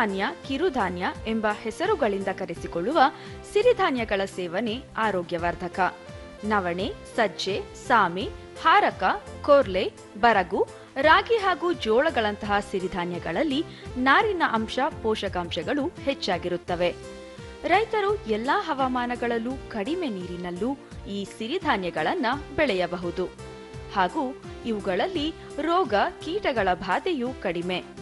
ತೃಣಧಾನ್ಯ ಕಿರುಧಾನ್ಯ ಎಂಬ ಹೆಸರುಗಳಿಂದ ಕರೆಸಿಕೊಳ್ಳುವ ಸಿರಿಧಾನ್ಯಗಳ ಸೇವನೆ ಆರೋಗ್ಯವರ್ಧಕ. ನವಣೆ, ಸಜ್ಜೆ, ಸಾಮೆ, ಹಾರಕ, ಕೊರ್ಲೆ, ಬರಗು, ರಾಗಿ ಹಾಗೂ ಜೋಳಗಳಂತಹ ಸಿರಿಧಾನ್ಯಗಳಲ್ಲಿ ನಾರಿನ ಅಂಶ, ಪೋಷಕಾಂಶಗಳು ಹೆಚ್ಚಾಗಿರುತ್ತವೆ. ರೈತರು ಎಲ್ಲಾ ಹವಾಮಾನಗಳಲ್ಲೂ ಕಡಿಮೆ ನೀರಿನಲ್ಲೂ ಈ ಸಿರಿಧಾನ್ಯಗಳನ್ನು ಬೆಳೆಯಬಹುದು. ಹಾಗೂ ಇವುಗಳಲ್ಲಿ ರೋಗ, ಕೀಟಗಳ ಬಾಧೆಯೂ ಕಡಿಮೆ.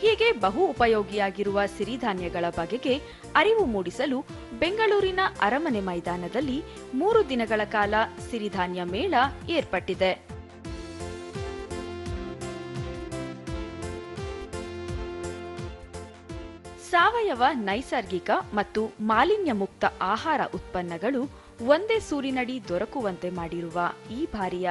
ಹೀಗೆ ಬಹು ಉಪಯೋಗಿಯಾಗಿರುವ ಸಿರಿಧಾನ್ಯಗಳ ಬಗೆಗೆ ಅರಿವು ಮೂಡಿಸಲು ಬೆಂಗಳೂರಿನ ಅರಮನೆ ಮೈದಾನದಲ್ಲಿ ಮೂರು ದಿನಗಳ ಕಾಲ ಸಿರಿಧಾನ್ಯ ಮೇಳ ಏರ್ಪಟ್ಟಿದೆ. ಸಾವಯವ, ನೈಸರ್ಗಿಕ ಮತ್ತು ಮಾಲಿನ್ಯ ಮುಕ್ತ ಆಹಾರ ಉತ್ಪನ್ನಗಳು ಒಂದೇ ಸೂರಿನಡಿ ದೊರಕುವಂತೆ ಮಾಡಿರುವ ಈ ಬಾರಿಯ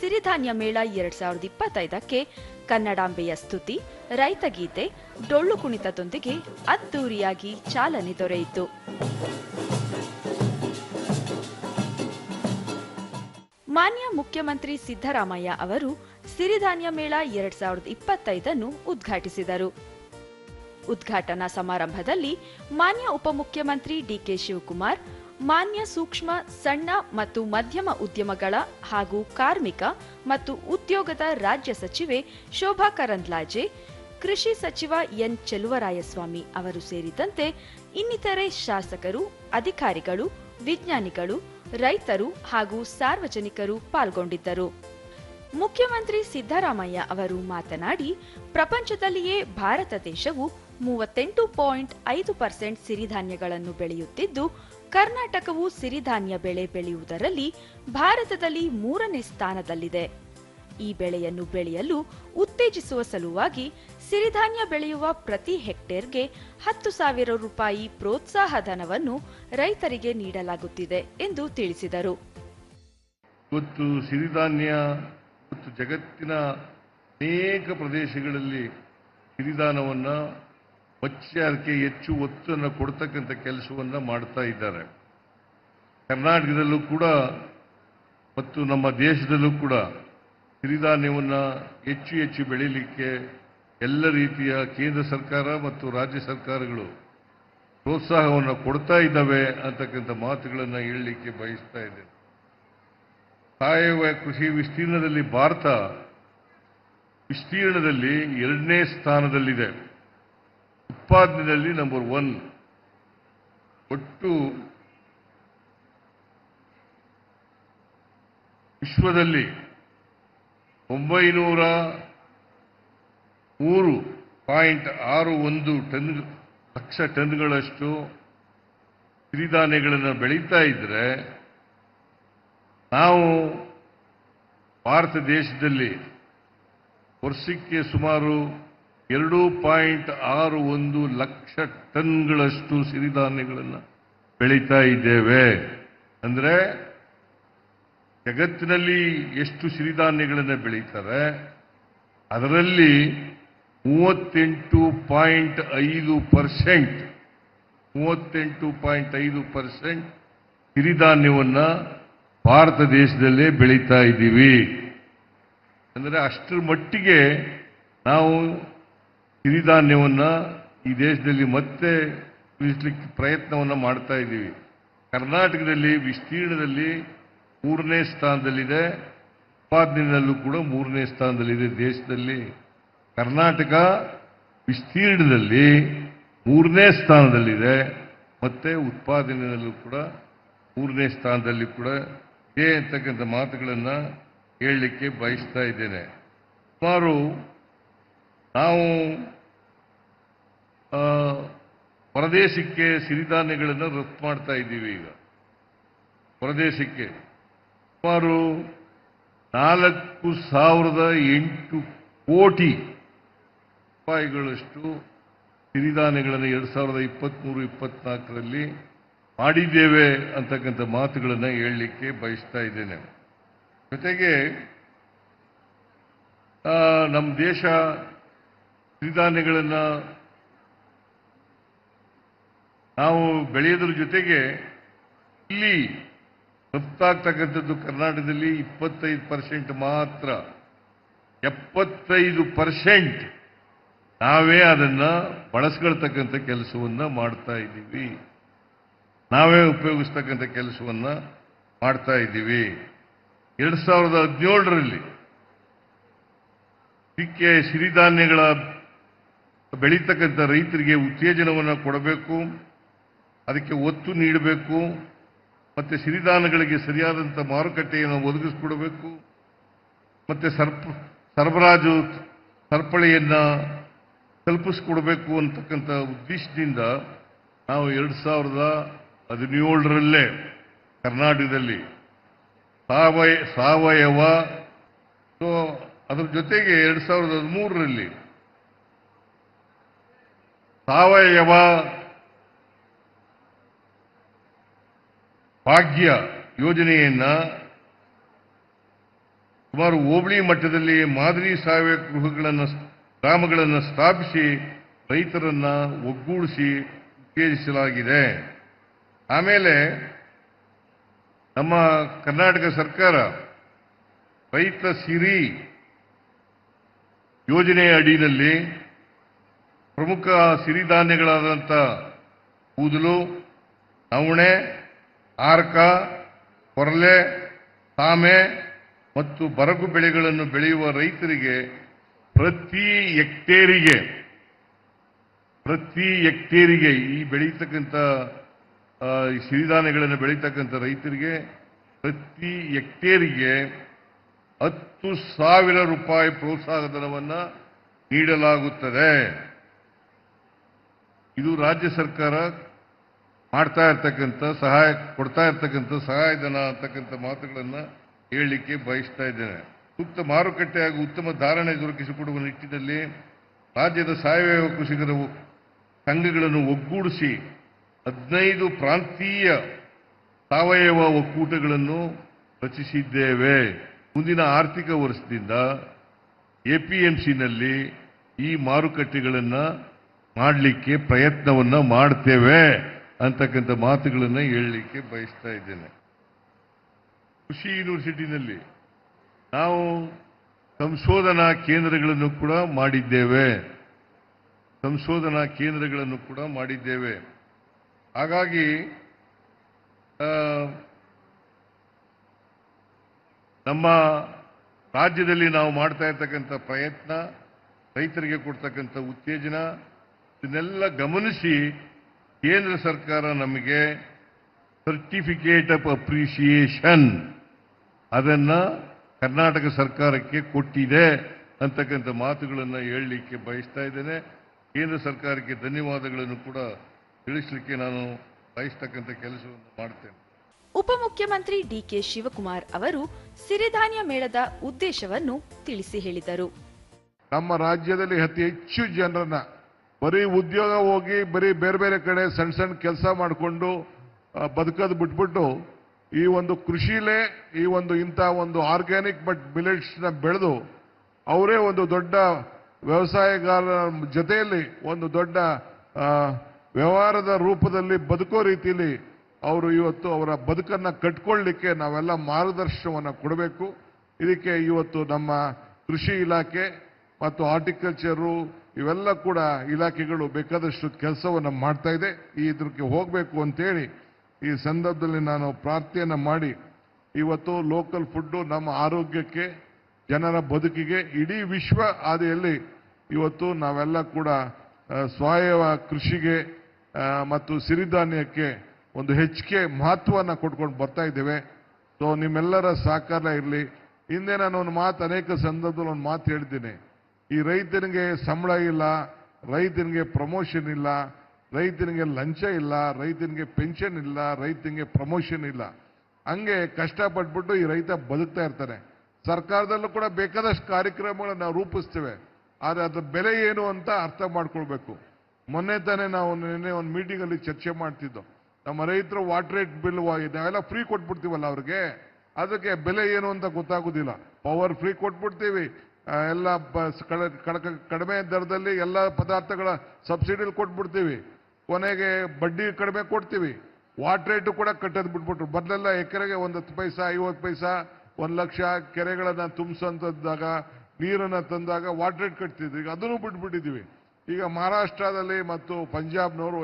ಸಿರಿಧಾನ್ಯ ಮೇಳ ಎರಡ್ ಸಾವಿರದ ಇಪ್ಪತ್ತೈದಕ್ಕೆ ಕನ್ನಡಾಂಬೆಯ ಸ್ತುತಿ ರೈತಗೀತೆ ಡೊಳ್ಳು ಕುಣಿತದೊಂದಿಗೆ ಅದ್ದೂರಿಯಾಗಿ ಚಾಲನೆ ದೊರೆಯಿತು. ಮಾನ್ಯ ಮುಖ್ಯಮಂತ್ರಿ ಸಿದ್ದರಾಮಯ್ಯ ಅವರು ಸಿರಿಧಾನ್ಯ ಮೇಳ ಎರಡ್ ಸಾವಿರದ ಇಪ್ಪತ್ತೈದನ್ನು ಉದ್ಘಾಟಿಸಿದರು. ಉದ್ಘಾಟನಾ ಸಮಾರಂಭದಲ್ಲಿ ಮಾನ್ಯ ಉಪಮುಖ್ಯಮಂತ್ರಿ ಡಿಕೆ ಶಿವಕುಮಾರ್ ಮಾನ್ಯ ಸೂಕ್ಷ್ಮ, ಸಣ್ಣ ಮತ್ತು ಮಧ್ಯಮ ಉದ್ಯಮಗಳ ಹಾಗೂ ಕಾರ್ಮಿಕ ಮತ್ತು ಉದ್ಯೋಗದ ರಾಜ್ಯ ಸಚಿವೆ ಶೋಭಾ ಕರಂದ್ಲಾಜೆ, ಕೃಷಿ ಸಚಿವ ಎನ್ ಚೆಲುವರಾಯಸ್ವಾಮಿ ಅವರು ಸೇರಿದಂತೆ ಇನ್ನಿತರೆ ಶಾಸಕರು, ಅಧಿಕಾರಿಗಳು, ವಿಜ್ಞಾನಿಗಳು, ರೈತರು ಹಾಗೂ ಸಾರ್ವಜನಿಕರು ಪಾಲ್ಗೊಂಡಿದ್ದರು. ಮುಖ್ಯಮಂತ್ರಿ ಸಿದ್ದರಾಮಯ್ಯ ಅವರು ಮಾತನಾಡಿ, ಪ್ರಪಂಚದಲ್ಲಿಯೇ ಭಾರತ ದೇಶವು ಮೂವತ್ತೆಂಟು ಪಾಯಿಂಟ್ ಐದು ಪರ್ಸೆಂಟ್ ಸಿರಿಧಾನ್ಯಗಳನ್ನು ಬೆಳೆಯುತ್ತಿದ್ದು ಕರ್ನಾಟಕವು ಸಿರಿಧಾನ್ಯ ಬೆಳೆ ಬೆಳೆಯುವುದರಲ್ಲಿ ಭಾರತದಲ್ಲಿ ಮೂರನೇ ಸ್ಥಾನದಲ್ಲಿದೆ. ಈ ಬೆಳೆಯನ್ನು ಬೆಳೆಯಲು ಉತ್ತೇಜಿಸುವ ಸಲುವಾಗಿ ಸಿರಿಧಾನ್ಯ ಬೆಳೆಯುವ ಪ್ರತಿ ಹೆಕ್ಟೇರ್ಗೆ ಹತ್ತು ಸಾವಿರ ರೂಪಾಯಿ ಪ್ರೋತ್ಸಾಹ ಧನವನ್ನು ರೈತರಿಗೆ ನೀಡಲಾಗುತ್ತಿದೆ ಎಂದು ತಿಳಿಸಿದರು. ಇವತ್ತು ಸಿರಿಧಾನ್ಯ ಮತ್ತು ಜಗತ್ತಿನ ಅನೇಕ ಪ್ರದೇಶಗಳಲ್ಲಿ ಸಿರಿಧಾನವನ್ನು ಮತ್ಸ್ಯಕ್ಕೆ ಹೆಚ್ಚು ಒತ್ತನ್ನು ಕೊಡ್ತಕ್ಕಂಥ ಕೆಲಸವನ್ನು ಮಾಡ್ತಾ ಇದ್ದಾರೆ. ಕರ್ನಾಟಕದಲ್ಲೂ ಕೂಡ ಮತ್ತು ನಮ್ಮ ದೇಶದಲ್ಲೂ ಕೂಡ ಸಿರಿಧಾನ್ಯವನ್ನು ಹೆಚ್ಚು ಹೆಚ್ಚು ಬೆಳೀಲಿಕ್ಕೆ ಎಲ್ಲ ರೀತಿಯ ಕೇಂದ್ರ ಸರ್ಕಾರ ಮತ್ತು ರಾಜ್ಯ ಸರ್ಕಾರಗಳು ಪ್ರೋತ್ಸಾಹವನ್ನು ಕೊಡ್ತಾ ಇದ್ದಾವೆ ಅಂತಕ್ಕಂಥ ಮಾತುಗಳನ್ನು ಹೇಳಲಿಕ್ಕೆ ಬಯಸ್ತಾ ಇದೆ. ಸಾವಯವ ಕೃಷಿ ವಿಸ್ತೀರ್ಣದಲ್ಲಿ ಭಾರತ ವಿಸ್ತೀರ್ಣದಲ್ಲಿ ಎರಡನೇ ಸ್ಥಾನದಲ್ಲಿದೆ. ಉತ್ಪಾದನೆಯಲ್ಲಿ ನಂಬರ್ ಒನ್ ಒಟ್ಟು ವಿಶ್ವದಲ್ಲಿ ಒಂಬೈನೂರ ಮೂರು ಪಾಯಿಂಟ್ ಆರು ಒಂದು ಟನ್, ಲಕ್ಷ ಟನ್ಗಳಷ್ಟು ಸಿರಿಧಾನ್ಯಗಳನ್ನು ಬೆಳೀತಾ ಇದ್ದರೆ ನಾವು ಭಾರತ ದೇಶದಲ್ಲಿ ವರ್ಷಕ್ಕೆ ಸುಮಾರು ಎರಡು ಪಾಯಿಂಟ್ ಆರು ಒಂದು ಲಕ್ಷ ಟನ್ಗಳಷ್ಟು ಸಿರಿಧಾನ್ಯಗಳನ್ನು ಬೆಳೀತಾ ಇದ್ದೇವೆ. ಅಂದರೆ ಜಗತ್ತಿನಲ್ಲಿ ಎಷ್ಟು ಸಿರಿಧಾನ್ಯಗಳನ್ನು ಬೆಳೀತಾರೆ ಅದರಲ್ಲಿ ಮೂವತ್ತೆಂಟು ಪಾಯಿಂಟ್ ಐದು ಪರ್ಸೆಂಟ್, ಮೂವತ್ತೆಂಟು ಪಾಯಿಂಟ್ ಐದು ಪರ್ಸೆಂಟ್ ಸಿರಿಧಾನ್ಯವನ್ನು ಭಾರತ ದೇಶದಲ್ಲೇ ಬೆಳೀತಾ ಇದ್ದೀವಿ. ಅಂದರೆ ಅಷ್ಟರ ಮಟ್ಟಿಗೆ ನಾವು ಸಿರಿಧಾನ್ಯವನ್ನು ಈ ದೇಶದಲ್ಲಿ ಮತ್ತೆ ಉಳಿಸಲಿಕ್ಕೆ ಪ್ರಯತ್ನವನ್ನು ಮಾಡ್ತಾ ಇದ್ದೀವಿ. ಕರ್ನಾಟಕದಲ್ಲಿ, ವಿಸ್ತೀರ್ಣದಲ್ಲಿ ಮೂರನೇ ಸ್ಥಾನದಲ್ಲಿದೆ. ಉತ್ಪಾದನೆಯಲ್ಲೂ ಕೂಡ ಮೂರನೇ ಸ್ಥಾನದಲ್ಲಿದೆ ದೇಶದಲ್ಲಿ. ಕರ್ನಾಟಕ ವಿಸ್ತೀರ್ಣದಲ್ಲಿ ಮೂರನೇ ಸ್ಥಾನದಲ್ಲಿದೆ. ಮತ್ತೆ ಉತ್ಪಾದನೆಯಲ್ಲೂ ಕೂಡ ಮೂರನೇ ಸ್ಥಾನದಲ್ಲಿ ಕೂಡ ಇದೆ ಅಂತಕ್ಕಂಥ ಮಾತುಗಳನ್ನು ಹೇಳಲಿಕ್ಕೆ ಬಯಸ್ತಾ ಇದ್ದೇನೆ. ಸುಮಾರು ನಾವು ಹೊರದೇಶಕ್ಕೆ ಸಿರಿಧಾನ್ಯಗಳನ್ನು ರಫ್ತು ಮಾಡ್ತಾ ಇದ್ದೀವಿ ಈಗ. ಹೊರದೇಶಕ್ಕೆ. ಸುಮಾರು ನಾಲ್ಕು ಸಾವಿರದ ಎಂಟು ಕೋಟಿ ರೂಪಾಯಿಗಳಷ್ಟು ಸಿರಿಧಾನ್ಯಗಳನ್ನು ಎರಡು ಸಾವಿರದ ಇಪ್ಪತ್ತ್ಮೂರು ಇಪ್ಪತ್ನಾಲ್ಕರಲ್ಲಿ ಮಾಡಿದ್ದೇವೆ ಅಂತಕ್ಕಂಥ ಮಾತುಗಳನ್ನು ಹೇಳಲಿಕ್ಕೆ ಬಯಸ್ತಾ ಇದ್ದೇನೆ. ಜೊತೆಗೆ ನಮ್ಮ ದೇಶ ಸಿರಿಧಾನ್ಯಗಳನ್ನು ನಾವು ಬೆಳೆಯೋದ್ರ ಜೊತೆಗೆ ಇಲ್ಲಿ ರಫ್ತಾಗ್ತಕ್ಕಂಥದ್ದು ಕರ್ನಾಟಕದಲ್ಲಿ ಇಪ್ಪತ್ತೈದು ಪರ್ಸೆಂಟ್ ಮಾತ್ರ. ಎಪ್ಪತ್ತೈದು ಪರ್ಸೆಂಟ್ ನಾವೇ ಅದನ್ನು ಬಳಸ್ಕೊಳ್ತಕ್ಕಂಥ ಕೆಲಸವನ್ನ ಮಾಡ್ತಾ ಇದ್ದೀವಿ. ನಾವೇ ಉಪಯೋಗಿಸ್ತಕ್ಕಂಥ ಕೆಲಸವನ್ನ ಮಾಡ್ತಾ ಇದ್ದೀವಿ. ಎರಡ್ ಸಾವಿರದ ಹದಿನೇಳರಲ್ಲಿ ಇದಕ್ಕೆ ಸಿರಿಧಾನ್ಯಗಳ ಬೆಳೀತಕ್ಕಂಥ ರೈತರಿಗೆ ಉತ್ತೇಜನವನ್ನು ಕೊಡಬೇಕು. ಅದಕ್ಕೆ ಒತ್ತು ನೀಡಬೇಕು, ಮತ್ತು ಸಿರಿಧಾನಗಳಿಗೆ ಸರಿಯಾದಂಥ ಮಾರುಕಟ್ಟೆಯನ್ನು ಒದಗಿಸಿಕೊಡಬೇಕು, ಮತ್ತು ಸರ್ಪ, ಸರಬರಾಜು ಸರ್ಪಳೆಯನ್ನು ತಲುಪಿಸ್ಕೊಡ್ಬೇಕು ಅಂತಕ್ಕಂಥ ಉದ್ದೇಶದಿಂದ ನಾವು ಎರಡು ಸಾವಿರದ ಹದಿನೇಳರಲ್ಲೇ ಕರ್ನಾಟಕದಲ್ಲಿ ಸಾವಯ ಸಾವಯವ, ಸೊ, ಅದರ ಜೊತೆಗೆ ಎರಡು ಸಾವಿರದ ಹದಿಮೂರರಲ್ಲಿ ಸಾವಯವ ಭಾಗ್ಯ ಯೋಜನೆಯನ್ನ ಸುಮಾರು ಹೋಬಳಿ ಮಟ್ಟದಲ್ಲಿ ಮಾದರಿ ಸಾವಯವ ಗೃಹಗಳನ್ನು ಗ್ರಾಮಗಳನ್ನು ಸ್ಥಾಪಿಸಿ ರೈತರನ್ನ ಒಗ್ಗೂಡಿಸಿ ಉತ್ತೇಜಿಸಲಾಗಿದೆ. ಆಮೇಲೆ ನಮ್ಮ ಕರ್ನಾಟಕ ಸರ್ಕಾರ ರೈತ ಸಿರಿ ಯೋಜನೆಯ ಅಡಿಯಲ್ಲಿ ಪ್ರಮುಖ ಸಿರಿಧಾನ್ಯಗಳಾದಂಥ ಕೂದಲು, ನವಣೆ ಆರ್ಕ, ಕೊರಲೆ, ತಾಮೆ ಮತ್ತು ಬರಗು ಬೆಳೆಗಳನ್ನು ಬೆಳೆಯುವ ರೈತರಿಗೆ ಪ್ರತಿ ಹೆಕ್ಟೇರಿಗೆ ಪ್ರತಿ ಹೆಕ್ಟೇರಿಗೆ ಈ ಬೆಳೀತಕ್ಕಂಥ ಸಿರಿಧಾನ್ಯಗಳನ್ನು ಬೆಳೀತಕ್ಕಂಥ ರೈತರಿಗೆ ಪ್ರತಿ ಹೆಕ್ಟೇರಿಗೆ ಹತ್ತು ಸಾವಿರ ರೂಪಾಯಿ ಪ್ರೋತ್ಸಾಹ ಧನವನ್ನು ನೀಡಲಾಗುತ್ತದೆ. ಇದು ರಾಜ್ಯ ಸರ್ಕಾರ ಮಾಡ್ತಾ ಇರ್ತಕ್ಕಂಥ ಸಹಾಯ, ಕೊಡ್ತಾ ಇರ್ತಕ್ಕಂಥ ಸಹಾಯಧನ ಅಂತಕ್ಕಂಥ ಮಾತುಗಳನ್ನು ಹೇಳಲಿಕ್ಕೆ ಬಯಸ್ತಾ ಇದ್ದೇನೆ. ಸೂಕ್ತ ಮಾರುಕಟ್ಟೆ ಹಾಗೂ ಉತ್ತಮ ಧಾರಣೆ ದೊರಕಿಸಿಕೊಡುವ ನಿಟ್ಟಿನಲ್ಲಿ ರಾಜ್ಯದ ಸಾವಯವ ಕೃಷಿಕರ ಸಂಘಗಳನ್ನು ಒಗ್ಗೂಡಿಸಿ ಹದಿನೈದು ಪ್ರಾಂತೀಯ ಸಾವಯವ ಒಕ್ಕೂಟಗಳನ್ನು ರಚಿಸಿದ್ದೇವೆ. ಮುಂದಿನ ಆರ್ಥಿಕ ವರ್ಷದಿಂದ ಎ ಪಿ ಎಂ ಸಿನಲ್ಲಿ ಈ ಮಾರುಕಟ್ಟೆಗಳನ್ನು ಮಾಡಲಿಕ್ಕೆ ಪ್ರಯತ್ನವನ್ನು ಮಾಡ್ತೇವೆ. ಅಂತಕ್ಕಂಥ ಮಾತುಗಳನ್ನು ಹೇಳಲಿಕ್ಕೆ ಬಯಸ್ತಾ ಇದ್ದೇನೆ. ಕೃಷಿ ಯೂನಿವರ್ಸಿಟಿನಲ್ಲಿ ನಾವು ಸಂಶೋಧನಾ ಕೇಂದ್ರಗಳನ್ನು ಕೂಡ ಮಾಡಿದ್ದೇವೆ. ಸಂಶೋಧನಾ ಕೇಂದ್ರಗಳನ್ನು ಕೂಡ ಮಾಡಿದ್ದೇವೆ. ಹಾಗಾಗಿ ನಮ್ಮ ರಾಜ್ಯದಲ್ಲಿ ನಾವು ಮಾಡ್ತಾ ಇರ್ತಕ್ಕಂಥ ಪ್ರಯತ್ನ, ರೈತರಿಗೆ ಕೊಡ್ತಕ್ಕಂಥ ಉತ್ತೇಜನ, ಇದನ್ನೆಲ್ಲ ಗಮನಿಸಿ ಕೇಂದ್ರ ಸರ್ಕಾರ ನಮಗೆ ಸರ್ಟಿಫಿಕೇಟ್ ಆಫ್ ಅಪ್ರಿಸಿಯೇಷನ್ ಅದನ್ನ ಕರ್ನಾಟಕ ಸರ್ಕಾರಕ್ಕೆ ಕೊಟ್ಟಿದೆ ಅಂತಕ್ಕಂಥ ಮಾತುಗಳನ್ನು ಹೇಳಲಿಕ್ಕೆ ಬಯಸ್ತಾ ಇದ್ದೇನೆ. ಕೇಂದ್ರ ಸರ್ಕಾರಕ್ಕೆ ಧನ್ಯವಾದಗಳನ್ನು ಕೂಡ ತಿಳಿಸಲಿಕ್ಕೆ ನಾನು ಬಯಸ್ತಕ್ಕಂಥ ಕೆಲಸವನ್ನು ಮಾಡ್ತೇನೆ. ಉಪಮುಖ್ಯಮಂತ್ರಿ ಡಿಕೆ ಶಿವಕುಮಾರ್ ಅವರು ಸಿರಿಧಾನ್ಯ ಮೇಳದ ಉದ್ದೇಶವನ್ನು ತಿಳಿಸಿ ಹೇಳಿದರು. ನಮ್ಮ ರಾಜ್ಯದಲ್ಲಿ ಅತಿ ಹೆಚ್ಚು ಜನರನ್ನ ಬರೀ ಉದ್ಯೋಗ ಹೋಗಿ ಬರೀ ಬೇರೆ ಬೇರೆ ಕಡೆ ಸಣ್ಣ ಸಣ್ಣ ಕೆಲಸ ಮಾಡಿಕೊಂಡು ಬದುಕೋದು ಬಿಟ್ಬಿಟ್ಟು ಈ ಒಂದು ಕೃಷಿಲೇ ಈ ಒಂದು ಇಂಥ ಒಂದು ಆರ್ಗ್ಯಾನಿಕ್ ಬಟ್ ಮಿಲೆಟ್ಸ್ನ ಬೆಳೆದು ಅವರೇ ಒಂದು ದೊಡ್ಡ ವ್ಯವಸಾಯಗಾರರ ಜೊತೆಯಲ್ಲಿ ಒಂದು ದೊಡ್ಡ ವ್ಯವಹಾರದ ರೂಪದಲ್ಲಿ ಬದುಕೋ ರೀತಿಯಲ್ಲಿ ಅವರು ಇವತ್ತು ಅವರ ಬದುಕನ್ನು ಕಟ್ಕೊಳ್ಳಿಕ್ಕೆ ನಾವೆಲ್ಲ ಮಾರ್ಗದರ್ಶನವನ್ನು ಕೊಡಬೇಕು. ಇದಕ್ಕೆ ಇವತ್ತು ನಮ್ಮ ಕೃಷಿ ಇಲಾಖೆ ಮತ್ತು ಹಾರ್ಟಿಕಲ್ಚರು ಇವೆಲ್ಲ ಕೂಡ ಇಲಾಖೆಗಳು ಬೇಕಾದಷ್ಟು ಕೆಲಸವನ್ನು ಮಾಡ್ತಾ ಇದೆ. ಈ ಇದಕ್ಕೆ ಹೋಗಬೇಕು ಅಂತೇಳಿ ಈ ಸಂದರ್ಭದಲ್ಲಿ ನಾನು ಪ್ರಾರ್ಥನೆಯನ್ನ ಮಾಡಿ, ಇವತ್ತು ಲೋಕಲ್ ಫುಡ್ಡು ನಮ್ಮ ಆರೋಗ್ಯಕ್ಕೆ, ಜನರ ಬದುಕಿಗೆ, ಇಡೀ ವಿಶ್ವ ಹಾದಿಯಲ್ಲಿ ಇವತ್ತು ನಾವೆಲ್ಲ ಕೂಡ ಸಾವಯವ ಕೃಷಿಗೆ ಮತ್ತು ಸಿರಿಧಾನ್ಯಕ್ಕೆ ಒಂದು ಹೆಚ್ಚಿಗೆ ಮಹತ್ವವನ್ನು ಕೊಟ್ಕೊಂಡು ಬರ್ತಾ ಇದ್ದೇವೆ. ಸೊ ನಿಮ್ಮೆಲ್ಲರ ಸಹಕಾರ ಇರಲಿ. ಹಿಂದೆ ನಾನು ಒಂದು ಮಾತು, ಅನೇಕ ಸಂದರ್ಭದಲ್ಲಿ ಒಂದು ಮಾತು ಹೇಳ್ತೀನಿ ಈ ರೈತನಿಗೆ ಸಂಬಳ ಇಲ್ಲ, ರೈತನಿಗೆ ಪ್ರಮೋಷನ್ ಇಲ್ಲ, ರೈತನಿಗೆ ಲಂಚ ಇಲ್ಲ, ರೈತನಿಗೆ ಪೆನ್ಷನ್ ಇಲ್ಲ, ರೈತನಿಗೆ ಪ್ರಮೋಷನ್ ಇಲ್ಲ. ಹಂಗೆ ಕಷ್ಟಪಟ್ಬಿಟ್ಟು ಈ ರೈತ ಬದುಕ್ತಾ ಇರ್ತಾನೆ. ಸರ್ಕಾರದಲ್ಲೂ ಕೂಡ ಬೇಕಾದಷ್ಟು ಕಾರ್ಯಕ್ರಮಗಳನ್ನು ನಾವು ರೂಪಿಸ್ತೇವೆ. ಆದರೆ ಅದರ ಬೆಲೆ ಏನು ಅಂತ ಅರ್ಥ ಮಾಡ್ಕೊಳ್ಬೇಕು. ಮೊನ್ನೆ ತಾನೇ ನಾವು ನಿನ್ನೆ ಒಂದು ಮೀಟಿಂಗ್ ಅಲ್ಲಿ ಚರ್ಚೆ ಮಾಡ್ತಿದ್ದೋ. ನಮ್ಮ ರೈತರು ವಾಟರ್ ರೇಟ್ ಬಿಲ್ ನಾವೆಲ್ಲ ಫ್ರೀ ಕೊಟ್ಬಿಡ್ತೀವಲ್ಲ ಅವ್ರಿಗೆ? ಅದಕ್ಕೆ ಬೆಲೆ ಏನು ಅಂತ ಗೊತ್ತಾಗೋದಿಲ್ಲ. ಪವರ್ ಫ್ರೀ ಕೊಟ್ಬಿಡ್ತೀವಿ. ಎಲ್ಲ ಕಡಿಮೆ ದರದಲ್ಲಿ ಎಲ್ಲ ಪದಾರ್ಥಗಳ ಸಬ್ಸಿಡಿಲಿ ಕೊಟ್ಬಿಡ್ತೀವಿ. ಕೊನೆಗೆ ಬಡ್ಡಿ ಕಡಿಮೆ ಕೊಡ್ತೀವಿ. ವಾಟರ್ ರೇಟು ಕೂಡ ಕಟ್ಟೋದು ಬಿಟ್ಬಿಟ್ರು. ಮೊದಲೆಲ್ಲ ಎಕರೆಗೆ ಒಂದು ಹತ್ತು ಪೈಸ, ಐವತ್ತು ಪೈಸಾ, ಒಂದು ಲಕ್ಷ ಕೆರೆಗಳನ್ನ ತುಂಬಿಸಂತದ್ದಾಗ, ನೀರನ್ನ ತಂದಾಗ ವಾಟರ್ ರೇಟ್ ಕಟ್ತಿದ್ವಿ. ಈಗ ಅದನ್ನು ಬಿಟ್ಬಿಟ್ಟಿದ್ದೀವಿ. ಈಗ ಮಹಾರಾಷ್ಟ್ರದಲ್ಲಿ ಮತ್ತು ಪಂಜಾಬ್ನವರು